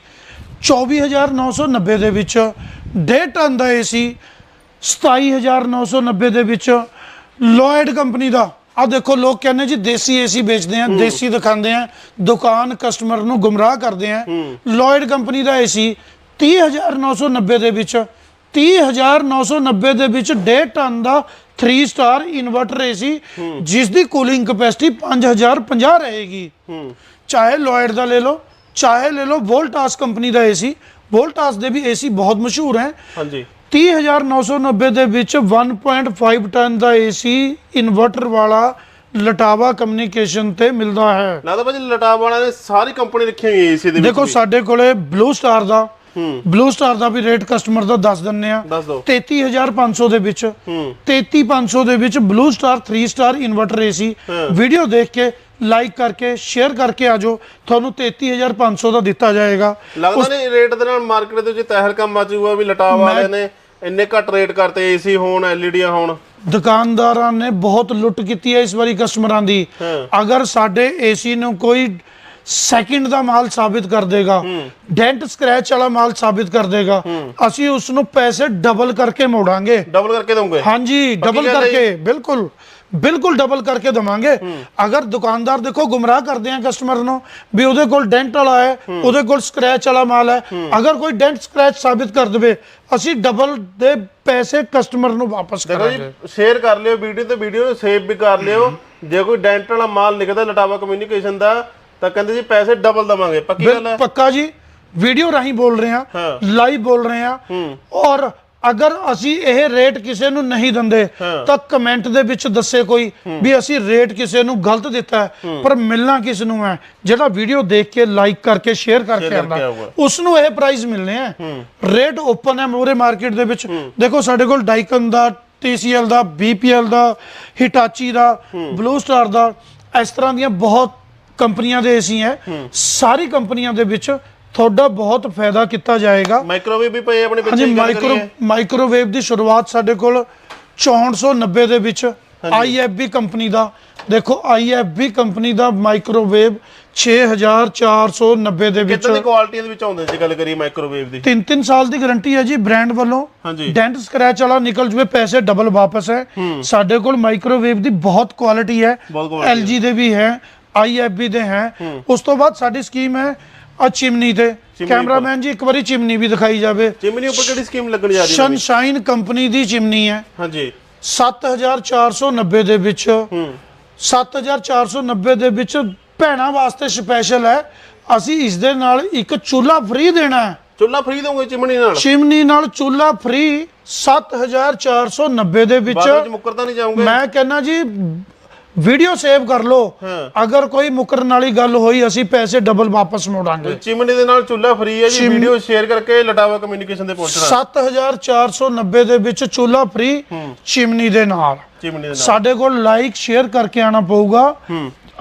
24990 ਦੇ ਵਿੱਚ 1.5 ਟਨ ਦਾ ਏਸੀ 27990 ਦੇ ਵਿੱਚ ਲੋਇਡ ਕੰਪਨੀ ਦਾ। ਆ ਦੇਖੋ ਲੋਕ ਕਹਿੰਦੇ ਜੀ ਦੇਸੀ ਏਸੀ ਵੇਚਦੇ ਆ ਦੇਸੀ ਦਿਖਾਉਂਦੇ ਆ ਦੁਕਾਨ ਕਸਟਮਰ ਨੂੰ ਗੁੰਮਰਾਹ ਕਰਦੇ ਆ। ਲੋਇਡ ਕੰਪਨੀ ਦਾ ਏਸੀ 30990 ਦੇ ਵਿੱਚ 30990 ਦੇ ਵਿੱਚ 1.5 ਟਨ ਦਾ 3 ਸਟਾਰ ਇਨਵਰਟਰ ਏਸੀ ਜਿਸ ਦੀ ਕੂਲਿੰਗ ਕਪੈਸਿਟੀ 5050 ਰਹੇਗੀ। ਹੂੰ। ਚਾਹੇ ਲੋਇਡ ਦਾ ਲੈ ਲਓ ਚਾਹੇ ਲੈ ਲਓ ਵੋਲਟਾਸ ਕੰਪਨੀ ਦਾ ਏਸੀ ਵੋਲਟਾਸ ਦੇ ਵੀ ਏਸੀ ਬਹੁਤ ਮਸ਼ਹੂਰ ਹੈ। ਹਾਂਜੀ। 30990 ਦੇ ਵਿੱਚ 1.5 ਟਨ ਦਾ ਏਸੀ ਇਨਵਰਟਰ ਵਾਲਾ ਲਟਾਵਾ ਕਮਿਊਨੀਕੇਸ਼ਨ ਤੇ ਮਿਲਦਾ ਹੈ। ਲੱਗਦਾ ਭਾਜੀ ਲਟਾਪ ਵਾਲਿਆਂ ਨੇ ਸਾਰੀ ਕੰਪਨੀ ਰੱਖੀ ਹੋਈ ਏਸੀ ਦੇ ਵਿੱਚ ਦੇਖੋ। ਸਾਡੇ ਕੋਲੇ ਬਲੂ ਸਟਾਰ ਦਾ ਬਲੂ ਸਟਾਰ ਦਾ ਵੀ ਰੇਟ ਕਸਟਮਰ ਦਾ ਦੱਸ ਦਿੰਨੇ ਆ ਦੱਸ ਦਿਓ। 33500 ਦੇ ਵਿੱਚ ਹੂੰ। 33500 ਦੇ ਵਿੱਚ Blue Star 3 star inverter AC. Video ਦੇਖ ਕੇ ਲਾਈਕ ਕਰਕੇ ਸ਼ੇਅਰ ਕਰਕੇ ਆਜੋ ਤੁਹਾਨੂੰ 33500 ਦਾ ਦਿੱਤਾ ਜਾਏਗਾ। ਲੱਗਦਾ ਨਹੀਂ ਰੇਟ ਦੇ ਨਾਲ ਮਾਰਕੀਟ ਦੇ ਵਿੱਚ ਤਹਿਰ ਕੰਮ ਮਚੂਗਾ ਵੀ ਲਟਾਪ ਵਾਲਿਆਂ ਨੇ ਇੰਨੇ ਘੱਟ ਰੇਟ ਕਰਤੇ ਏਸੀ ਹੋਣ ਐਲਈਡੀਆਂ ਹੋਣ। ਦੁਕਾਨਦਾਰਾਂ ਨੇ ਬਹੁਤ ਲੁੱਟ ਕੀਤੀ ਹੈ ਇਸ ਵਾਰੀ ਕਸਟਮਰਾਂ ਦੀ। ਅਗਰ ਸਾਡੇ ਏਸੀ ਨੂੰ ਕੋਈ ਸੈਕਿੰਡ ਦਾ ਮਾਲ ਸਾਬਿਤ ਕਰ ਦੇਗਾ। ਡੈਂਟ ਸਕ੍ਰੈਚ ਵਾਲਾ ਮਾਲ ਸਾਬਿਤ ਕਰ ਦੇਗਾ। ਅਸੀਂ ਉਸ ਨੂੰ ਪੈਸੇ ਡਬਲ ਕਰਕੇ ਮੋੜਾਂਗੇ। ਡਬਲ ਕਰਕੇ ਦਊਂਗੇ? ਹਾਂਜੀ ਡਬਲ ਕਰਕੇ। ਬਿਲਕੁਲ। ਬਿਲਕੁਲ ਡਬਲ ਕਰਕੇ ਦਵਾਂਗੇ। ਅਗਰ ਦੁਕਾਨਦਾਰ ਦੇਖੋ ਗੁੰਮਰਾਹ ਕਰਦੇ ਆ ਕਸਟਮਰ ਨੂੰ ਵੀ ਉਹਦੇ ਕੋਲ ਡੈਂਟ ਵਾਲਾ ਹੈ ਉਹਦੇ ਕੋਲ ਸਕ੍ਰੈਚ ਵਾਲਾ ਮਾਲ ਹੈ। ਅਗਰ ਕੋਈ ਡੈਂਟ ਸਕ੍ਰੈਚ ਸਾਬਿਤ ਕਰ ਦੇਵੇ ਅਸੀਂ ਡਬਲ ਦੇ ਪੈਸੇ ਕਸਟਮਰ ਨੂੰ ਵਾਪਸ ਦੇਖੋ ਕਰਾਂਗੇ। ਜੀ ਸ਼ੇਅਰ ਕਰ ਲਿਓ ਵੀਡੀਓ ਤੇ ਵੀਡੀਓ ਨੂੰ ਸੇਵ ਵੀ ਕਰ ਲਿਓ। ਜੇ ਕੋਈ ਡੈਂਟ ਵਾਲਾ ਮਾਲ ਨਿਕਲਦਾ ਲਟਾਵਾ ਕਮਿਊਨੀਕੇਸ਼ਨ ਦਾ ਤਾਂ ਕਹਿੰਦੇ ਜੀ ਪੈਸੇ ਡਬਲ ਦਵਾਂਗੇ ਪੱਕੀ ਗੱਲ ਹੈ? ਪੱਕਾ ਜੀ। ਵੀਡੀਓ ਰਾਹੀਂ ਬੋਲ ਰਹੇ ਹਾਂ। ਲਾਈਵ ਬੋਲ ਰਹੇ ਹਾਂ। ਔਰ ਅਗਰ ਅਸੀਂ ਇਹ ਰੇਟ ਕਿਸੇ ਨੂੰ ਨਹੀਂ ਦਿੰਦੇ। ਤਾਂ ਕਮੈਂਟ ਦੇ ਵਿੱਚ ਦੱਸੇ ਕੋਈ ਵੀ ਅਸੀਂ ਰੇਟ ਕਿਸੇ ਨੂੰ ਗਲਤ ਦਿੱਤਾ ਹੈ ਪਰ ਮਿਲਣਾ ਕਿਸ ਨੂੰ ਹੈ? ਜਿਹੜਾ ਵੀਡੀਓ ਦੇਖ ਕੇ ਲਾਈਕ ਕਰਕੇ ਸ਼ੇਅਰ ਕਰਕੇ ਆਉਂਦਾ। ਉਸ ਨੂੰ ਇਹ ਪ੍ਰਾਈਸ ਮਿਲਨੇ ਆ ਰੇਟ ਓਪਨ ਹੈ ਮੋਰੇ ਮਾਰਕੀਟ ਦੇ ਵਿੱਚ। ਦੇਖੋ ਸਾਡੇ ਕੋਲ ਡਾਈਕਨ ਦਾ TCL ਦਾ BPL ਦਾ ਹਿਟਾਚੀ ਦਾ ਬਲੂ ਸਟਾਰ ਦਾ ਇਸ ਤਰ੍ਹਾਂ ਦੀਆਂ ਬਹੁਤ ਕੰਪਨੀਆਂ ਦੇ ਏਸੀ ਹੈ ਸਾਰੀ ਕੰਪਨੀਆਂ ਦੇ ਵਿੱਚ ਤੁਹਾਡਾ ਬਹੁਤ ਫਾਇਦਾ ਕੀਤਾ ਜਾਏਗਾ। ਮਾਈਕ੍ਰੋਵੇਵ ਵੀ ਪਏ ਆਪਣੇ ਹਾਂਜੀ ਪਿੱਛੇ ਗੱਲ ਮਾਈਕਰੋ ਮਾਈਕ੍ਰੋਵੇਵ ਦੀ ਸ਼ੁਰੂਆਤ ਸਾਡੇ ਕੋਲ 6490 ਦੇ ਵਿੱਚ IFB ਕੰਪਨੀ ਦਾ। ਦੇਖੋ IFB ਕੰਪਨੀ ਦਾ ਮਾਈਕ੍ਰੋਵੇਵ 6490 ਦੇ ਵਿੱਚ ਦੀ ਕੁਆਲਿਟੀਆਂ ਦੇ ਵਿੱਚ ਆਉਂਦੇ ਜੇ ਗੱਲ ਕਰੀਏ ਮਾਈਕ੍ਰੋਵੇਵ ਦੀ? 3-3 ਸਾਲ ਦੀ ਗਾਰੰਟੀ ਹੈ ਜੀ ਬ੍ਰਾਂਡ ਵੱਲੋਂ। ਹਾਂਜੀ। ਡੈਂਟ ਸਕ੍ਰੈਚ ਵਾਲਾ ਨਿਕਲ ਜਵੇ ਪੈਸੇ ਡਬਲ ਵਾਪਸ ਹੈ। ਸਾਡੇ ਕੋਲ ਮਾਈਕ੍ਰੋਵੇਵ ਦੀ ਬਹੁਤ ਕੁਆਲਿਟੀ ਹੈ। LG ਦੇ ਵੀ ਹੈ IFB ਦੇ ਹੈ। ਉਸ ਤੋਂ ਬਾਅਦ ਸਾਡੀ ਸਕੀਮ ਹੈ ਆ ਚਿਮਨੀ ਤੇ। ਕੈਮਰਾਮੈਨ ਜੀ ਇੱਕ ਵਾਰੀ ਚਿਮਨੀ ਵੀ ਦਿਖਾਈ ਜਾਵੇ। ਚਿਮਨੀ ਉੱਪਰ ਕਿਹੜੀ ਸਕੀਮ ਲੱਗਣ ਜਾ ਰਹੀ ਹੈ? ਸਨਸ਼ਾਈਨ ਕੰਪਨੀ ਦੀ ਚਿਮਨੀ ਹੈ। ਹਾਂਜੀ। 7490 ਦੇ ਵਿੱਚ 7490 ਦੇ ਵਿੱਚ ਭੈਣਾਂ ਵਾਸਤੇ ਸਪੈਸ਼ਲ ਹੈ। ਅਸੀਂ ਇਸ ਦੇ ਨਾਲ ਇੱਕ ਚੁੱਲ੍ਹਾ ਫ੍ਰੀ ਦੇਣਾ ਹੈ। ਚੁੱਲਾ ਫ੍ਰੀ ਦੋਗੇ ਚਿਮਨੀ ਨਾਲ? ਚਿਮਨੀ ਨਾਲ ਚੁੱਲ੍ਹਾ ਫ੍ਰੀ 7490 ਦੇ ਵਿੱਚ ਬਾਅਦ ਵਿੱਚ ਮੁੱਕਰਦਾ ਨਹੀਂ ਜਾਓਗੇ ਮੈਂ ਕਹਿੰਦਾ ਜੀ ਵੀਡੀਓ ਸੇਵ ਕਰ ਲਓ। ਅਗਰ ਕੋਈ ਮੁਕਰਨ ਵਾਲੀ ਗੱਲ ਹੋਈ ਅਸੀਂ ਪੈਸੇ ਡਬਲ ਵਾਪਸ ਮੋੜਾਂਗੇ। ਚਿਮਨੀ ਦੇ ਨਾਲ ਚੁੱਲਾ ਫ੍ਰੀ ਹੈ ਜੀ ਵੀਡੀਓ ਸ਼ੇਅਰ ਕਰਕੇ ਲਟਾਵਾ ਕਮਿਊਨੀਕੇਸ਼ਨ ਤੇ ਪਹੁੰਚਣਾ। 7490 ਦੇ ਵਿੱਚ ਚੁੱਲ੍ਹਾ ਫ੍ਰੀ ਚਿਮਨੀ ਦੇ ਨਾਲ। ਚਿਮਨੀ ਦੇ ਨਾਲ। ਸਾਡੇ ਕੋਲ ਲਾਈਕ ਸ਼ੇਅਰ ਕਰਕੇ ਆਣਾ ਪਊਗਾ।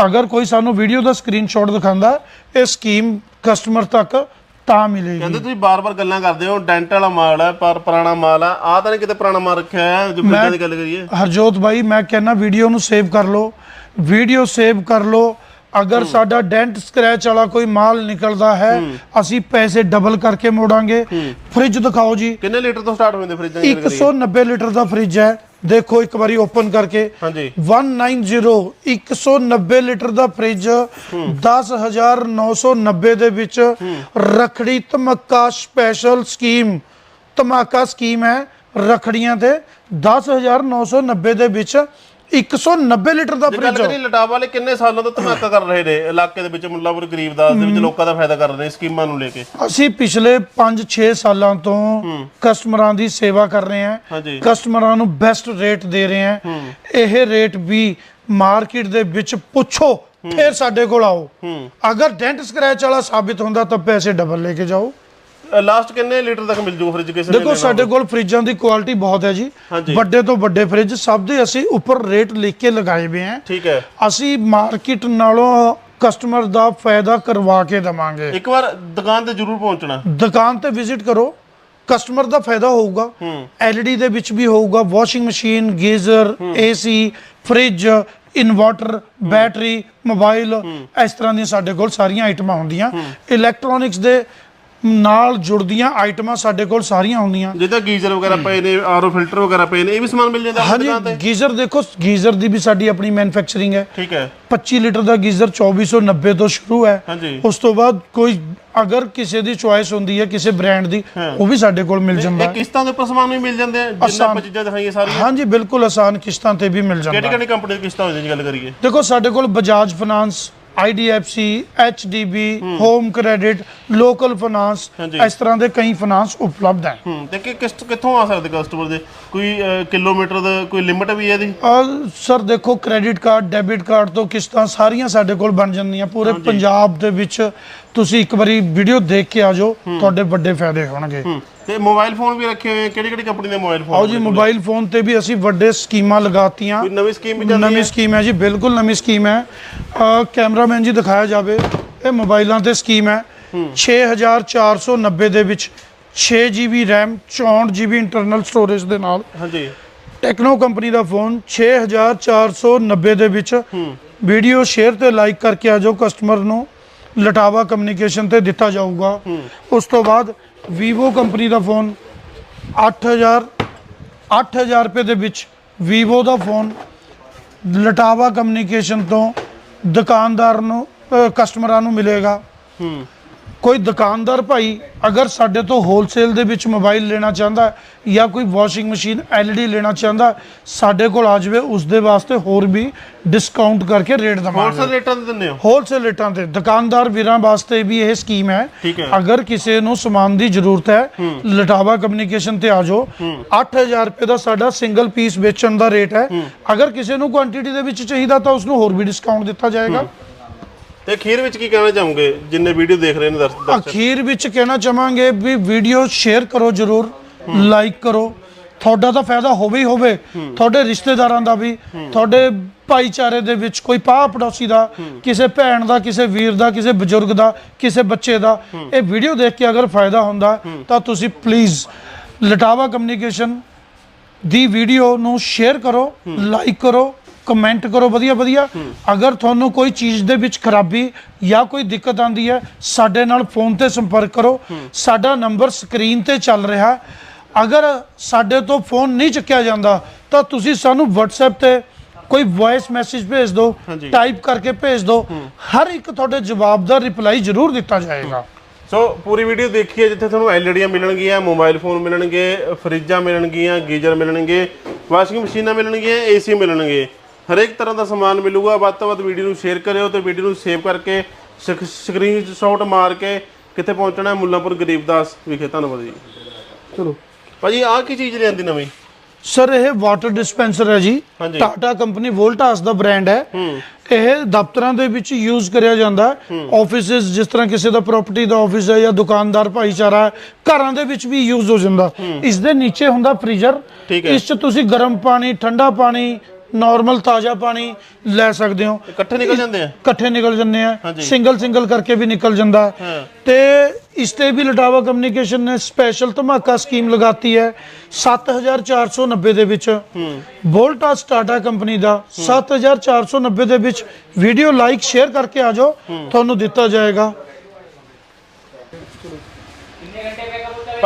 ਅਗਰ ਕੋਈ ਸਾਨੂੰ ਵੀਡੀਓ ਦਾ ਸਕਰੀਨਸ਼ਾਟ ਦਿਖਾਉਂਦਾ ਇਹ ਸਕੀਮ ਕਸਟਮਰ ਤੱਕ ਤਾਂ ਮਿਲੇਗੀ। ਕਹਿੰਦੇ ਤੁਸੀਂ ਬਾਰ-ਬਾਰ ਗੱਲਾਂ ਕਰਦੇ ਹੋ ਡੈਂਟ ਵਾਲਾ ਮਾਲ ਹੈ ਪਰ ਪੁਰਾਣਾ ਮਾਲ ਹੈ ਆ ਤਾਂ ਨਹੀਂ ਕਿਤੇ ਪੁਰਾਣਾ ਮਾਲ ਰੱਖਿਆ ਹੈ ਜੋ ਬਿੱਦਾਂ ਦੀ ਗੱਲ ਕਰੀਏ। ਹਰਜੋਤ ਭਾਈ ਮੈਂ ਕਹਿੰਦਾ ਵੀਡੀਓ ਨੂੰ ਸੇਵ ਕਰ ਲਓ। ਵੀਡੀਓ ਸੇਵ ਕਰ ਲਓ। ਅਗਰ ਸਾਡਾ ਡੈਂਟ ਸਕ੍ਰੈਚ ਵਾਲਾ ਕੋਈ ਮਾਲ ਨਿਕਲਦਾ ਹੈ ਅਸੀਂ ਪੈਸੇ ਡਬਲ ਕਰਕੇ ਮੋੜਾਂਗੇ। ਫ੍ਰਿਜ ਦਿਖਾਓ ਜੀ। ਕਿੰਨੇ ਲੀਟਰ ਤੋਂ ਸਟਾਰਟ ਹੁੰਦੇ ਫ੍ਰਿਜਾਂ ਦੀ ਗੱਲ ਕਰੀਏ? 190 ਲੀਟਰ ਦਾ ਫ੍ਰਿਜ ਹੈ। ਦੇਖੋ ਇੱਕ ਵਾਰੀ ਓਪਨ ਕਰਕੇ। ਹਾਂਜੀ। 190 190 ਲੀਟਰ ਦਾ ਫ੍ਰਿਜ 10990 ਦੇ ਵਿੱਚ ਰਖੜੀ ਧਮਾਕਾ ਸਪੈਸ਼ਲ ਸਕੀਮ ਧਮਾਕਾ ਸਕੀਮ ਹੈ ਰਖੜੀਆਂ ਤੇ। 10990 ਦੇ ਵਿੱਚ 190 ਲੀਟਰ ਦਾ ਜੇ ਗੱਲ ਫ੍ਰਿਜ ਲਟਾਵਾ ਵਾਲੇ ਕਿੰਨੇ ਸਾਲਾਂ ਤੋਂ ਧਮਾਕਾ ਕਰ ਰਹੇ ਨੇ? ਇਲਾਕੇ ਦੇ ਵਿੱਚ ਮੁੱਲਾਪੁਰ ਗਰੀਬਦਾਸ ਦੇ ਵਿੱਚ ਲੋਕਾਂ ਦਾ ਫਾਇਦਾ ਕਰ ਰਹੇ ਨੇ ਸਕੀਮਾਂ ਨੂੰ ਲੈ ਕੇ। ਅਸੀਂ ਪਿਛਲੇ 5-6 ਸਾਲਾਂ ਤੋਂ ਕਸਟਮਰਾਂ ਦੀ ਸੇਵਾ ਕਰ ਰਹੇ ਹਾਂ। ਹਾਂਜੀ। ਕਸਟਮਰਾਂ ਨੂੰ ਬੈਸਟ ਰੇਟ ਦੇ ਰਹੇ ਹਾਂ। ਇਹ ਰੇਟ ਵੀ ਮਾਰਕੀਟ ਦੇ ਵਿੱਚ ਪੁੱਛੋ ਫਿਰ ਸਾਡੇ ਕੋਲ ਆਓ। ਅਗਰ ਡੈਂਟ ਸਕ੍ਰੈਚ ਵਾਲਾ ਸਾਬਿਤ ਹੁੰਦਾ ਤਾਂ ਪੈਸੇ ਡਬਲ ਲੈ ਕੇ ਜਾਓ। ਲਾਸਟ ਕਿੰਨੇ ਲੀਟਰ ਤੱਕ ਮਿਲ ਜੂ ਫ੍ਰਿਜ ਕਿਸੇ ਨੇ ਦੇਖੋ ਸਾਡੇ ਕੋਲ ਫ੍ਰਿਜਾਂ ਦੀ ਕੁਆਲਿਟੀ ਬਹੁਤ ਹੈ ਜੀ। ਵੱਡੇ ਤੋਂ ਵੱਡੇ ਫ੍ਰਿਜ ਸਭ ਦੇ ਅਸੀਂ ਉੱਪਰ ਰੇਟ ਲਿਖ ਕੇ ਲਗਾਏ ਹੋਏ ਹੈ। ਠੀਕ ਹੈ। ਅਸੀਂ ਮਾਰਕੀਟ ਨਾਲੋਂ ਕਸਟਮਰ ਦਾ ਫਾਇਦਾ ਕਰਵਾ ਕੇ ਦਵਾਂਗੇ। ਇੱਕ ਵਾਰ ਦੁਕਾਨ ਤੇ ਜ਼ਰੂਰ ਪਹੁੰਚਣਾ। ਦੁਕਾਨ ਤੇ ਵਿਜ਼ਿਟ ਕਰੋ। ਕਸਟਮਰ ਦਾ ਫਾਇਦਾ ਹੋਊਗਾ। ਐਲਈਡੀ ਦੇ ਵਿੱਚ ਵੀ ਹੋਊਗਾ। Washing machine geyser AC fridge inverter battery mobile ਇਸ ਤਰ੍ਹਾਂ ਦੀਆਂ ਸਾਡੇ ਕੋਲ ਸਾਰੀਆਂ ਆਈਟਮਾਂ ਹੁੰਦੀਆਂ ਇਲੈਕਟ੍ਰੋਨਿਕਸ ਦੇ ਨਾਲ ਜੁੜਦੀਆਂ ਆਈਟਮਾਂ ਸਾਡੇ ਕੋਲ ਸਾਰੀਆਂ ਹੁੰਦੀਆਂ। ਜਿੱਦਾਂ ਗੀਜ਼ਰ ਵਗੈਰਾ ਪਏ ਨੇ ਆਰਓ ਫਿਲਟਰ ਵਗੈਰਾ ਪਏ ਨੇ ਇਹ ਵੀ ਸਮਾਨ ਮਿਲ ਜਾਂਦਾ ਹਾਂਜੀ ਗੀਜ਼ਰ ਦੇਖੋ ਗੀਜ਼ਰ ਦੀ ਵੀ ਸਾਡੀ ਆਪਣੀ ਮੈਨੂਫੈਕਚਰਿੰਗ ਹੈ। ਠੀਕ ਹੈ। 25 ਲੀਟਰ ਦਾ ਗੀਜ਼ਰ 2490 ਤੋਂ ਸ਼ੁਰੂ ਹੈ। ਉਸ ਤੋਂ ਬਾਅਦ ਕੋਈ ਅਗਰ ਕਿਸੇ ਦੀ ਚੁਆਇਸ ਹੁੰਦੀ ਹੈ ਕਿਸੇ ਬ੍ਰਾਂਡ ਦੀ ਉਹ ਵੀ ਸਾਡੇ ਕੋਲ ਮਿਲ ਜਾਂਦਾ ਹੈ। ਕਿਸ਼ਤਾਂ ਦੇ ਉੱਪਰ ਸਮਾਨ ਵੀ ਮਿਲ ਜਾਂਦੇ ਆ ਜਿੰਨਾ। ਆਪਾਂ ਚੀਜ਼ਾਂ ਦਿਖਾਈਏ ਸਾਰੀਆਂ? ਹਾਂਜੀ ਬਿਲਕੁਲ ਆਸਾਨ ਕਿਸ਼ਤਾਂ ਤੇ ਵੀ ਮਿਲ ਜਾਂਦਾ ਕਿਹੜੀ। ਕਿਹੜੀ ਕੰਪਨੀ ਦੀ ਕਿਸ਼ਤਾਂ ਹੋ ਜਾਂਦੀ ਗੱਲ ਕਰੀਏ? ਦੇਖੋ ਸਾਡੇ ਕੋਲ Bajaj Finance IDFC HDB Home Credit local finance ਹਾਂਜੀ। ਇਸ ਤਰ੍ਹਾਂ ਦੇ ਕਈ ਫਾਈਨਾਂਸ ਉਪਲਬਧ ਹੈ। ਹੂੰ ਤੇ ਕਿ ਕਿੱਥੋਂ ਆ ਸਕਦੇ ਕਸਟਮਰ ਦੇ? ਕੋਈ ਅਹ, ਕਿਲੋਮੀਟਰ ਦਾ ਕੋਈ ਲਿਮਟ ਵੀ ਹੈ ਇਹਦੀ? ਔਰ ਸਰ ਦੇਖੋ ਕ੍ਰੈਡਿਟ ਕਾਰਡ ਡੈਬਿਟ ਕਾਰਡ ਤੋਂ ਕਿਸ਼ਤਾਂ ਸਾਰੀਆਂ ਸਾਡੇ ਕੋਲ ਬਣ ਜਾਂਦੀਆਂ। ਪੂਰੇ ਪੰਜਾਬ ਦੇ ਵਿੱਚ ਤੁਸੀਂ ਇੱਕ ਵਾਰੀ ਵੀਡੀਓ ਦੇਖ ਕੇ ਆ ਜਾਓ ਤੁਹਾਡੇ ਵੱਡੇ ਫਾਇਦੇ ਹੋਣਗੇ। ਹੂੰ। ਤੇ ਮੋਬਾਈਲ ਫੋਨ ਵੀ ਰੱਖੇ ਹੋਏ ਕਿਹੜੀ ਕਿਹੜੀ ਕੰਪਨੀ ਦੇ ਮੋਬਾਈਲ ਫੋਨ ਆਓ ਜੀ ਮੋਬਾਈਲ ਫੋਨ ਤੇ ਵੀ ਅਸੀਂ ਵੱਡੇ ਸਕੀਮਾਂ ਲਗਾਤੀਆਂ। ਕੋਈ ਨਵੀਂ ਸਕੀਮ ਵੀ ਚੱਲਦੀ ਨਵੀਂ ਹੈ? ਸਕੀਮ ਹੈ ਜੀ ਬਿਲਕੁਲ ਨਵੀਂ ਸਕੀਮ ਹੈ। ਅਹ ਕੈਮਰਾਮੈਨ ਜੀ ਦਿਖਾਇਆ ਜਾਵੇ ਇਹ ਮੋਬਾਈਲਾਂ ਤੇ ਸਕੀਮ ਹੈ। 6490 ਦੇ ਵਿੱਚ 6 GB RAM 64 GB internal storage ਦੇ ਨਾਲ। ਹਾਂਜੀ। ਟੈਕਨੋ ਕੰਪਨੀ ਦਾ ਫੋਨ 6490 ਦੇ ਵਿੱਚ। ਵੀਡੀਓ ਸ਼ੇਅਰ ਤੇ ਲਾਈਕ ਕਰਕੇ ਆ ਜਾਓ ਕਸਟਮਰ ਨੂੰ ਲਟਾਵਾ ਕਮਿਊਨੀਕੇਸ਼ਨ ਤੇ ਦਿੱਤਾ ਜਾਊਗਾ। ਉਸ ਤੋਂ ਬਾਅਦ Vivo ਕੰਪਨੀ ਦਾ ਫੋਨ 8000 8000 ਰੁਪਏ ਦੇ ਵਿੱਚ Vivo ਦਾ ਫੋਨ ਲਟਾਵਾ ਕਮਿਊਨੀਕੇਸ਼ਨ ਤੋਂ ਦੁਕਾਨਦਾਰ ਨੂੰ ਕਸਟਮਰਾਂ ਨੂੰ ਮਿਲੇਗਾ। ਹੂੰ। ਕੋਈ ਦੁਕਾਨਦਾਰ ਭਾਈ ਅਗਰ ਸਾਡੇ ਤੋਂ ਹੋਲਸੇਲ ਦੇ ਵਿੱਚ ਮੋਬਾਈਲ ਲੈਣਾ ਚਾਹੁੰਦਾ ਜਾਂ ਕੋਈ ਵਾਸ਼ਿੰਗ ਮਸ਼ੀਨ LED ਲੈਣਾ ਚਾਹੁੰਦਾ ਸਾਡੇ ਕੋਲ ਆ ਜਾਵੇ ਉਸ ਦੇ ਵਾਸਤੇ ਹੋਰ ਵੀ ਡਿਸਕਾਊਂਟ ਕਰਕੇ ਰੇਟ ਦਵਾਂਗੇ। ਹੋਲਸੇਲ ਰੇਟਾਂ ਤੇ ਦਿੰਦੇ ਹੋ? ਹੋਲਸੇਲ ਰੇਟਾਂ ਤੇ ਦੁਕਾਨਦਾਰ ਵੀਰਾਂ ਵਾਸਤੇ ਵੀ ਇਹ ਸਕੀਮ ਹੈ। ਅਗਰ ਕਿਸੇ ਨੂੰ ਸਮਾਨ ਦੀ ਜ਼ਰੂਰਤ ਹੈ ਲਟਾਵਾ ਕਮਿਊਨੀਕੇਸ਼ਨ ਤੇ ਆ ਜਾਓ। 8000 ਰੁਪਏ ਦਾ ਸਾਡਾ ਸਿੰਗਲ ਪੀਸ ਵੇਚਣ ਦਾ ਰੇਟ ਹੈ। ਅਗਰ ਕਿਸੇ ਨੂੰ ਕੁਆਂਟੀਟੀ ਦੇ ਵਿੱਚ ਚਾਹੀਦਾ ਤਾਂ ਉਸ ਨੂੰ ਹੋਰ ਵੀ ਡਿਸਕਾਊਂਟ ਦਿੱਤਾ ਜਾਏਗਾ। ਤੇ ਅਖੀਰ ਵਿੱਚ ਕੀ ਕਹਿਣਾ ਚਾਹੋਗੇ? ਜਿੰਨੇ ਵੀਡੀਓ ਦੇਖ ਰਹੇ ਨੇ ਦਰਸ਼ਕ ਅਖੀਰ ਵਿੱਚ ਕਹਿਣਾ ਚਾਹਾਂਗੇ ਵੀ ਵੀਡੀਓ ਸ਼ੇਅਰ ਕਰੋ ਜਰੂਰ ਲਾਈਕ ਕਰੋ। ਤੁਹਾਡਾ ਤਾਂ ਫਾਇਦਾ ਹੋਵੇ ਹੀ ਹੋਵੇ। ਤੁਹਾਡੇ ਰਿਸ਼ਤੇਦਾਰਾਂ ਦਾ ਵੀ, ਤੁਹਾਡੇ ਭਾਈਚਾਰੇ ਦੇ ਵਿੱਚ ਕੋਈ ਪਾਹ ਪੜੋਸੀ ਦਾ, ਕਿਸੇ ਭੈਣ ਦਾ, ਕਿਸੇ ਵੀਰ ਦਾ, ਕਿਸੇ ਬਜ਼ੁਰਗ ਦਾ, ਕਿਸੇ ਬੱਚੇ ਦਾ, ਇਹ ਵੀਡੀਓ ਦੇਖ ਕੇ ਅਗਰ ਫਾਇਦਾ ਹੁੰਦਾ, ਤਾਂ ਤੁਸੀਂ ਪਲੀਜ਼ ਲਟਾਵਾ ਕਮਿਊਨੀਕੇਸ਼ਨ ਦੀ ਵੀਡੀਓ ਨੂੰ ਸ਼ੇਅਰ ਕਰੋ ਲਾਈਕ ਕਰੋ। ਕਮੈਂਟ ਕਰੋ ਵਧੀਆ ਵਧੀਆ। ਅਗਰ ਤੁਹਾਨੂੰ ਕੋਈ ਚੀਜ਼ ਦੇ ਵਿੱਚ ਖਰਾਬੀ ਜਾਂ ਕੋਈ ਦਿੱਕਤ ਆਂਦੀ ਹੈ ਸਾਡੇ ਨਾਲ ਫੋਨ ਤੇ ਸੰਪਰਕ ਕਰੋ। ਸਾਡਾ ਨੰਬਰ ਸਕਰੀਨ ਤੇ ਚੱਲ ਰਿਹਾ। ਅਗਰ ਸਾਡੇ ਤੋਂ ਫੋਨ ਨਹੀਂ ਚੱਕਿਆ ਜਾਂਦਾ ਤਾਂ ਤੁਸੀਂ ਸਾਨੂੰ WhatsApp ਤੇ ਕੋਈ ਵੌਇਸ ਮੈਸੇਜ ਭੇਜ ਦਿਓ। ਟਾਈਪ ਕਰਕੇ ਭੇਜ ਦਿਓ। ਹਰ ਇੱਕ ਤੁਹਾਡੇ ਜਵਾਬ ਦਾ ਰਿਪਲਾਈ ਜ਼ਰੂਰ ਦਿੱਤਾ ਜਾਏਗਾ। ਸੋ ਪੂਰੀ ਵੀਡੀਓ ਦੇਖੀਏ ਜਿੱਥੇ ਤੁਹਾਨੂੰ ਐਲਈਡੀਆਂ ਮਿਲਣਗੀਆਂ ਮੋਬਾਈਲ ਫੋਨ ਮਿਲਣਗੇ ਫਰਿੱਜਾਂ ਮਿਲਣਗੀਆਂ ਗੀਜ਼ਰ ਮਿਲਣਗੇ ਵਾਸ਼ਿੰਗ ਮਸ਼ੀਨਾਂ ਮਿਲਣਗੀਆਂ ਏਸੀ ਮਿਲਣਗੇ। ਹਰੇਕ ਤਰ੍ਹਾਂ ਦਾ ਸਮਾਨ ਮਿਲੂਗਾ। ਵੱਧ ਤੋਂ ਵੱਧ ਵੀਡੀਓ ਨੂੰ ਸ਼ੇਅਰ ਕਰਿਓ ਤੇ ਵੀਡੀਓ ਨੂੰ ਸੇਵ ਕਰਕੇ ਸਕਰੀਨਸ਼ਾਟ ਮਾਰ ਕੇ ਕਿੱਥੇ ਪਹੁੰਚਣਾ ਹੈ ਮੁੱਲਾਂਪੁਰ ਗਰੀਬਦਾਸ ਵਿਖੇ। ਧੰਨਵਾਦ ਜੀ। ਚਲੋ। ਭਾਜੀ ਆਹ ਕੀ ਚੀਜ਼ ਲਿਆਂਦੀ ਨਵੀਂ? ਸਰ ਇਹ ਵਾਟਰ ਡਿਸਪੈਂਸਰ ਹੈ ਜੀ। ਟਾਟਾ ਕੰਪਨੀ ਵੋਲਟਾਸ ਦਾ ਬ੍ਰਾਂਡ ਹੈ। ਇਹ ਦਫ਼ਤਰਾਂ ਦੇ ਵਿੱਚ ਯੂਜ਼ ਕਰਿਆ ਜਾਂਦਾ ਆਫਿਸਿਸ ਜਿਸ ਤਰ੍ਹਾਂ ਕਿਸੇ ਦਾ ਪ੍ਰਾਪਰਟੀ ਦਾ ਆਫਿਸ ਹੈ ਜਾਂ ਦੁਕਾਨਦਾਰ ਭਾਈਚਾਰਾ ਹੈ ਘਰਾਂ ਦੇ ਵਿੱਚ ਵੀ ਯੂਜ਼ ਹੋ ਜਾਂਦਾ। ਇਸ ਦੇ ਨੀਚੇ ਹੁੰਦਾ ਫ੍ਰੀਜ਼ਰ। ਇਸ 'ਚ ਤੁਸੀਂ ਗਰਮ ਪਾਣੀ ਠੰਡਾ ਪਾਣੀ ਨਾਰਮਲ ਤਾਜ਼ਾ ਪਾਣੀ ਲੈ ਸਕਦੇ ਹੋ। ਇਕੱਠੇ ਨਿਕਲ ਜਾਂਦੇ ਆ? ਇਕੱਠੇ ਨਿਕਲ ਜੰਨੇ ਆ। ਸਿੰਗਲ ਸਿੰਗਲ ਕਰਕੇ ਵੀ ਨਿਕਲ ਜਾਂਦਾ। ਤੇ ਇਸ ਤੇ ਵੀ ਲਟਾਵਾ ਕਮਿਊਨੀਕੇਸ਼ਨ ਨੇ ਸਪੈਸ਼ਲ ਧਮਾਕਾ ਸਕੀਮ ਲਗਾਤੀ ਹੈ। 7490 ਦੇ ਵਿੱਚ ਵੋਲਟਾਸ ਟਾਟਾ ਕੰਪਨੀ ਦਾ 7490 ਦੇ ਵਿੱਚ ਵੀਡੀਓ ਲਾਈਕ ਸ਼ੇਅਰ ਕਰਕੇ ਆ ਜਾਓ। ਤੁਹਾਨੂੰ ਦਿੱਤਾ ਜਾਏਗਾ।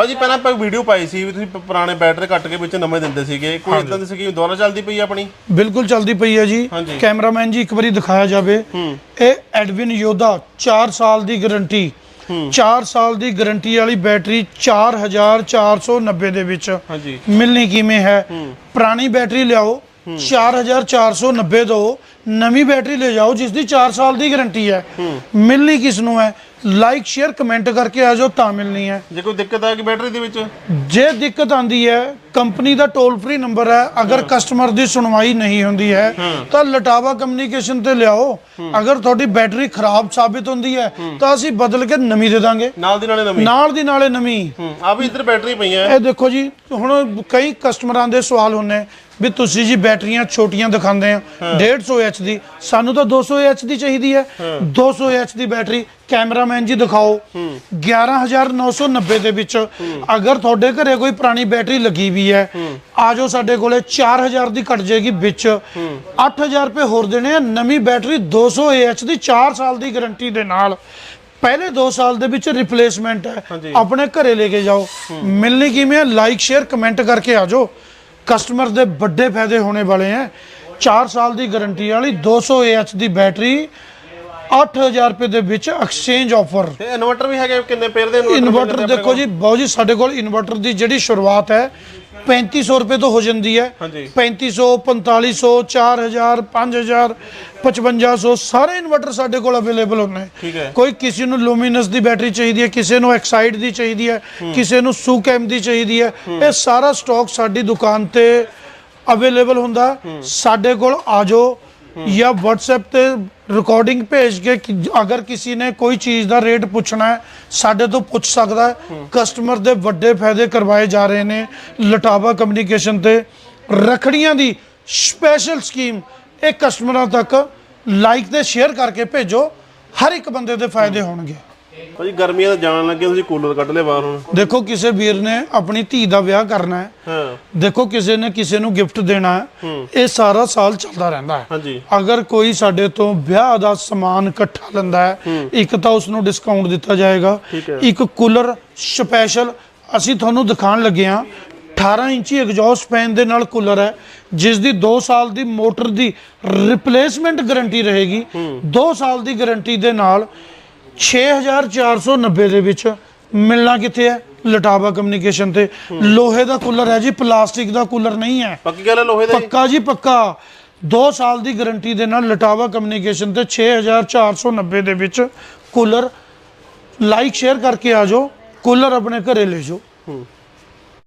ਭਾਜੀ ਪਹਿਲਾਂ ਆਪਾਂ ਵੀਡੀਓ ਪਾਈ ਸੀ ਵੀ ਤੁਸੀਂ ਪ- ਪੁਰਾਣੇ ਬੈਟਰੀ ਕੱਟ ਕੇ ਵਿੱਚ ਨਵੇਂ ਦਿੰਦੇ ਸੀਗੇ। ਕੋਈ ਇਦਾਂ ਦੀ ਸਕੀਮ ਦੁਬਾਰਾ ਚੱਲਦੀ ਪਈ ਆ ਆਪਣੀ? ਬਿਲਕੁਲ ਚੱਲਦੀ ਪਈ ਹੈ ਜੀ। ਹਾਂਜੀ। ਕੈਮਰਾਮੈਨ ਜੀ ਇੱਕ ਵਾਰੀ ਦਿਖਾਇਆ ਜਾਵੇ। ਇਹ ਐਡਵਿਨ ਯੋਧਾ 4 ਸਾਲ ਦੀ ਗਾਰੰਟੀ 4 ਸਾਲ ਦੀ ਗਾਰੰਟੀ ਵਾਲੀ ਬੈਟਰੀ 4490 ਦੇ ਵਿੱਚ ਹਾਂਜੀ। ਮਿਲਣੀ ਕਿਵੇਂ ਹੈ? ਪੁਰਾਣੀ ਬੈਟਰੀ ਲਿਆਓ 4490 ਦੋ। ਨਵੀਂ ਬੈਟਰੀ ਲੈ ਜਾਓ ਜਿਸ ਦੀ 4 ਸਾਲ ਦੀ ਗਾਰੰਟੀ ਹੈ। ਮਿਲਣੀ ਕਿਸ ਨੂੰ ਹੈ? ਲਾਈਕ ਸ਼ੇਅਰ ਕਮੈਂਟ ਕਰਕੇ ਆ ਜਾਓ ਤਾਂ ਮਿਲਣੀ ਹੈ। ਜੇ ਕੋਈ ਦਿੱਕਤ ਆ ਗਈ ਬੈਟਰੀ ਦੇ ਵਿੱਚ? ਜੇ ਦਿੱਕਤ ਆਂਦੀ ਹੈ ਕੰਪਨੀ ਦਾ ਟੋਲ ਫ੍ਰੀ ਨੰਬਰ ਹੈ ਅਗਰ ਕਸਟਮਰ ਦੀ ਸੁਣਵਾਈ ਨਹੀਂ ਹੁੰਦੀ ਹੈ ਤਾਂ ਲਟਾਵਾ ਕਮਿਊਨੀਕੇਸ਼ਨ ਤੇ ਲਿਆਓ। ਅਗਰ ਤੁਹਾਡੀ ਬੈਟਰੀ ਖਰਾਬ ਸਾਬਿਤ ਹੁੰਦੀ ਹੈ ਤਾਂ ਅਸੀਂ ਬਦਲ ਕੇ ਨਵੀਂ ਦੇ ਦਾਂਗੇ। ਨਾਲ ਦੀ ਨਾਲੇ ਨਵੀਂ। ਨਾਲ ਦੀ ਨਾਲੇ ਨਵੀਂ। ਆ ਵੀ ਇੱਧਰ ਬੈਟਰੀ ਪਈਆਂ ਇਹ ਦੇਖੋ ਜੀ ਹੁਣ ਕਈ ਕਸਟਮਰਾਂ ਦੇ ਸਵਾਲ ਹੁੰਨੇ ਵੀ ਤੁਸੀਂ ਜੀ ਬੈਟਰੀਆਂ ਛੋਟੀਆਂ ਦਿਖਾਉਂਦੇ ਆ 150 ਐਚ ਦੀ। ਸਾਨੂੰ ਤਾਂ 200 ਐਚ ਦੀ ਚਾਹੀਦੀ ਹੈ। 200 ਐਚ ਦੀ ਬੈਟਰੀ ਕੈਮਰਾਮੈਨ ਜੀ ਦਿਖਾਓ। 11990 ਦੇ ਵਿੱਚ ਅਗਰ ਤੁਹਾਡੇ ਘਰੇ ਕੋਈ ਪੁਰਾਣੀ ਬੈਟਰੀ ਲੱਗੀ ਵੀ ਹੈ ਆ ਜਾਓ ਸਾਡੇ ਕੋਲੇ 4000 ਦੀ ਕੱਟ ਜਾਏਗੀ ਵਿੱਚ। 8000 ਰੁਪਏ ਹੋਰ ਦੇਣੇ ਆ ਨਵੀਂ ਬੈਟਰੀ 200 ਐਚ ਦੀ 4 ਸਾਲ ਦੀ ਗਾਰੰਟੀ ਦੇ ਨਾਲ। ਪਹਿਲੇ 2 ਸਾਲ ਦੇ ਵਿੱਚ ਰਿਪਲੇਸਮੈਂਟ ਹੈ। ਆਪਣੇ ਘਰੇ ਲੈ ਕੇ ਜਾਓ। ਮਿਲਣੀ ਕਿਵੇਂ ਲਾਈਕ ਸ਼ੇਅਰ ਕਮੈਂਟ ਕਰਕੇ ਆ ਜਾਓ ਕਸਟਮਰ ਦੇ ਵੱਡੇ ਫਾਇਦੇ ਹੋਣੇ ਵਾਲੇ ਹੈ 4 ਸਾਲ ਦੀ ਗਾਰੰਟੀ ਵਾਲੀ 200 AH ਦੀ ਬੈਟਰੀ 8000 ਰੁਪਏ ਦੇ ਵਿੱਚ ਐਕਸਚੇਂਜ ਆਫਰ ਤੇ ਇਨਵਰਟਰ ਵੀ ਹੈਗੇ ਕਿੰਨੇ ਪੇਰ ਦੇ ਇਨਵਰਟਰ ਦੇਖੋ ਜੀ ਬਹੁਤ ਜੀ ਸਾਡੇ ਕੋਲ ਇਨਵਰਟਰ ਦੀ ਜਿਹੜੀ ਸ਼ੁਰੂਆਤ ਹੈ 3500 ਰੁਪਏ ਤੋਂ ਹੋ ਜਾਂਦੀ ਹੈ। ਹਾਂਜੀ। 3500 4500 4000 5000 5500 ਸਾਰੇ ਇਨਵਰਟਰ ਸਾਡੇ ਕੋਲ ਅਵੇਲੇਬਲ ਹੁੰਦੇ। ਕੋਈ ਕਿਸੇ ਨੂੰ ਲੂਮੀਨਸ ਦੀ ਬੈਟਰੀ ਚਾਹੀਦੀ ਹੈ ਕਿਸੇ ਨੂੰ ਐਕਸਾਈਡ ਦੀ ਚਾਹੀਦੀ ਹੈ ਕਿਸੇ ਨੂੰ ਸੁਕੈਮ ਦੀ ਚਾਹੀਦੀ ਹੈ ਇਹ ਸਾਰਾ ਸਟਾਕ ਸਾਡੀ ਦੁਕਾਨ ਤੇ ਅਵੇਲੇਬਲ ਹੁੰਦਾ। ਸਾਡੇ ਕੋਲ ਆ ਜਾਓ ਜਾਂ WhatsApp ਤੇ ਰਿਕਾਰਡਿੰਗ ਭੇਜ ਕੇ ਕਿ- ਅਗਰ ਕਿਸੇ ਨੇ ਕੋਈ ਚੀਜ਼ ਦਾ ਰੇਟ ਪੁੱਛਣਾ ਹੈ ਸਾਡੇ ਤੋਂ ਪੁੱਛ ਸਕਦਾ ਹੈ। ਕਸਟਮਰ ਦੇ ਵੱਡੇ ਫਾਇਦੇ ਕਰਵਾਏ ਜਾ ਰਹੇ ਨੇ ਲਟਾਵਾ ਕਮਿਊਨੀਕੇਸ਼ਨ ਤੇ। ਰਖੜੀਆਂ ਦੀ ਸਪੈਸ਼ਲ ਸਕੀਮ ਇਹ ਕਸਟਮਰਾਂ ਤੱਕ ਲਾਈਕ ਤੇ ਸ਼ੇਅਰ ਕਰਕੇ ਭੇਜੋ ਹਰ ਇੱਕ ਬੰਦੇ ਦੇ ਫਾਇਦੇ ਹੋਣਗੇ। ਭਾਜੀ ਗਰਮੀਆਂ ਦਾ ਜਾਣ ਲੱਗੇ ਤੁਸੀਂ ਕੂਲਰ ਕੱਢ ਲਿਆ ਬਾਹਰ ਹੁਣ। ਦੇਖੋ ਕਿਸੇ ਵੀਰ ਨੇ ਆਪਣੀ ਧੀ ਦਾ ਵਿਆਹ ਕਰਨਾ ਹੈ। ਹਾਂ। ਦੇਖੋ ਕਿਸੇ ਨੇ ਕਿਸੇ ਨੂੰ ਗਿਫਟ ਦੇਣਾ ਹੈ। ਇਹ ਸਾਰਾ ਸਾਲ ਚੱਲਦਾ ਰਹਿੰਦਾ ਹੈ। ਹਾਂਜੀ। ਅਗਰ ਕੋਈ ਸਾਡੇ ਤੋਂ ਵਿਆਹ ਦਾ ਸਮਾਨ ਇਕੱਠਾ ਲੈਂਦਾ ਹੈ ਇੱਕ ਤਾਂ ਉਸ ਨੂੰ ਡਿਸਕਾਊਂਟ ਦਿੱਤਾ ਜਾਏਗਾ। ਇੱਕ ਕੂਲਰ ਸਪੈਸ਼ਲ ਅਸੀਂ ਤੁਹਾਨੂੰ ਦਿਖਾਉਣ ਲੱਗੇ ਹਾਂ। 18 ਇੰਚੀ ਐਗਜ਼ੌਸਟ ਫੈਨ ਦੇ ਨਾਲ ਕੂਲਰ ਹੈ ਜਿਸ ਦੀ 2 ਸਾਲ ਦੀ ਮੋਟਰ ਦੀ ਰਿਪਲੇਸਮੈਂਟ ਗਾਰੰਟੀ ਰਹੇਗੀ। 2 ਸਾਲ ਦੀ ਗਾਰੰਟੀ ਦੇ ਨਾਲ 6490 ਦੇ ਵਿੱਚ ਮਿਲਣਾ ਕਿੱਥੇ ਹੈ? ਲਟਾਵਾ ਕਮਿਊਨੀਕੇਸ਼ਨ ਤੇ। ਲੋਹੇ ਦਾ ਕੂਲਰ ਹੈ ਜੀ ਪਲਾਸਟਿਕ ਦਾ ਕੂਲਰ ਨਹੀਂ ਹੈ। ਪੱਕੀ ਗੱਲ ਹੈ ਲੋਹੇ ਦਾ ਪੱਕਾ ਜੀ ਪੱਕਾ। 2 ਸਾਲ ਦੀ ਗਾਰੰਟੀ ਦੇ ਨਾਲ ਲਟਾਵਾ ਕਮਿਊਨੀਕੇਸ਼ਨ ਤੇ 6490 ਦੇ ਵਿੱਚ ਕੂਲਰ। ਲਾਈਕ ਸ਼ੇਅਰ ਕਰਕੇ ਆ ਜਾਓ। ਕੂਲਰ ਆਪਣੇ ਘਰੇ ਲੈ ਜਾਓ।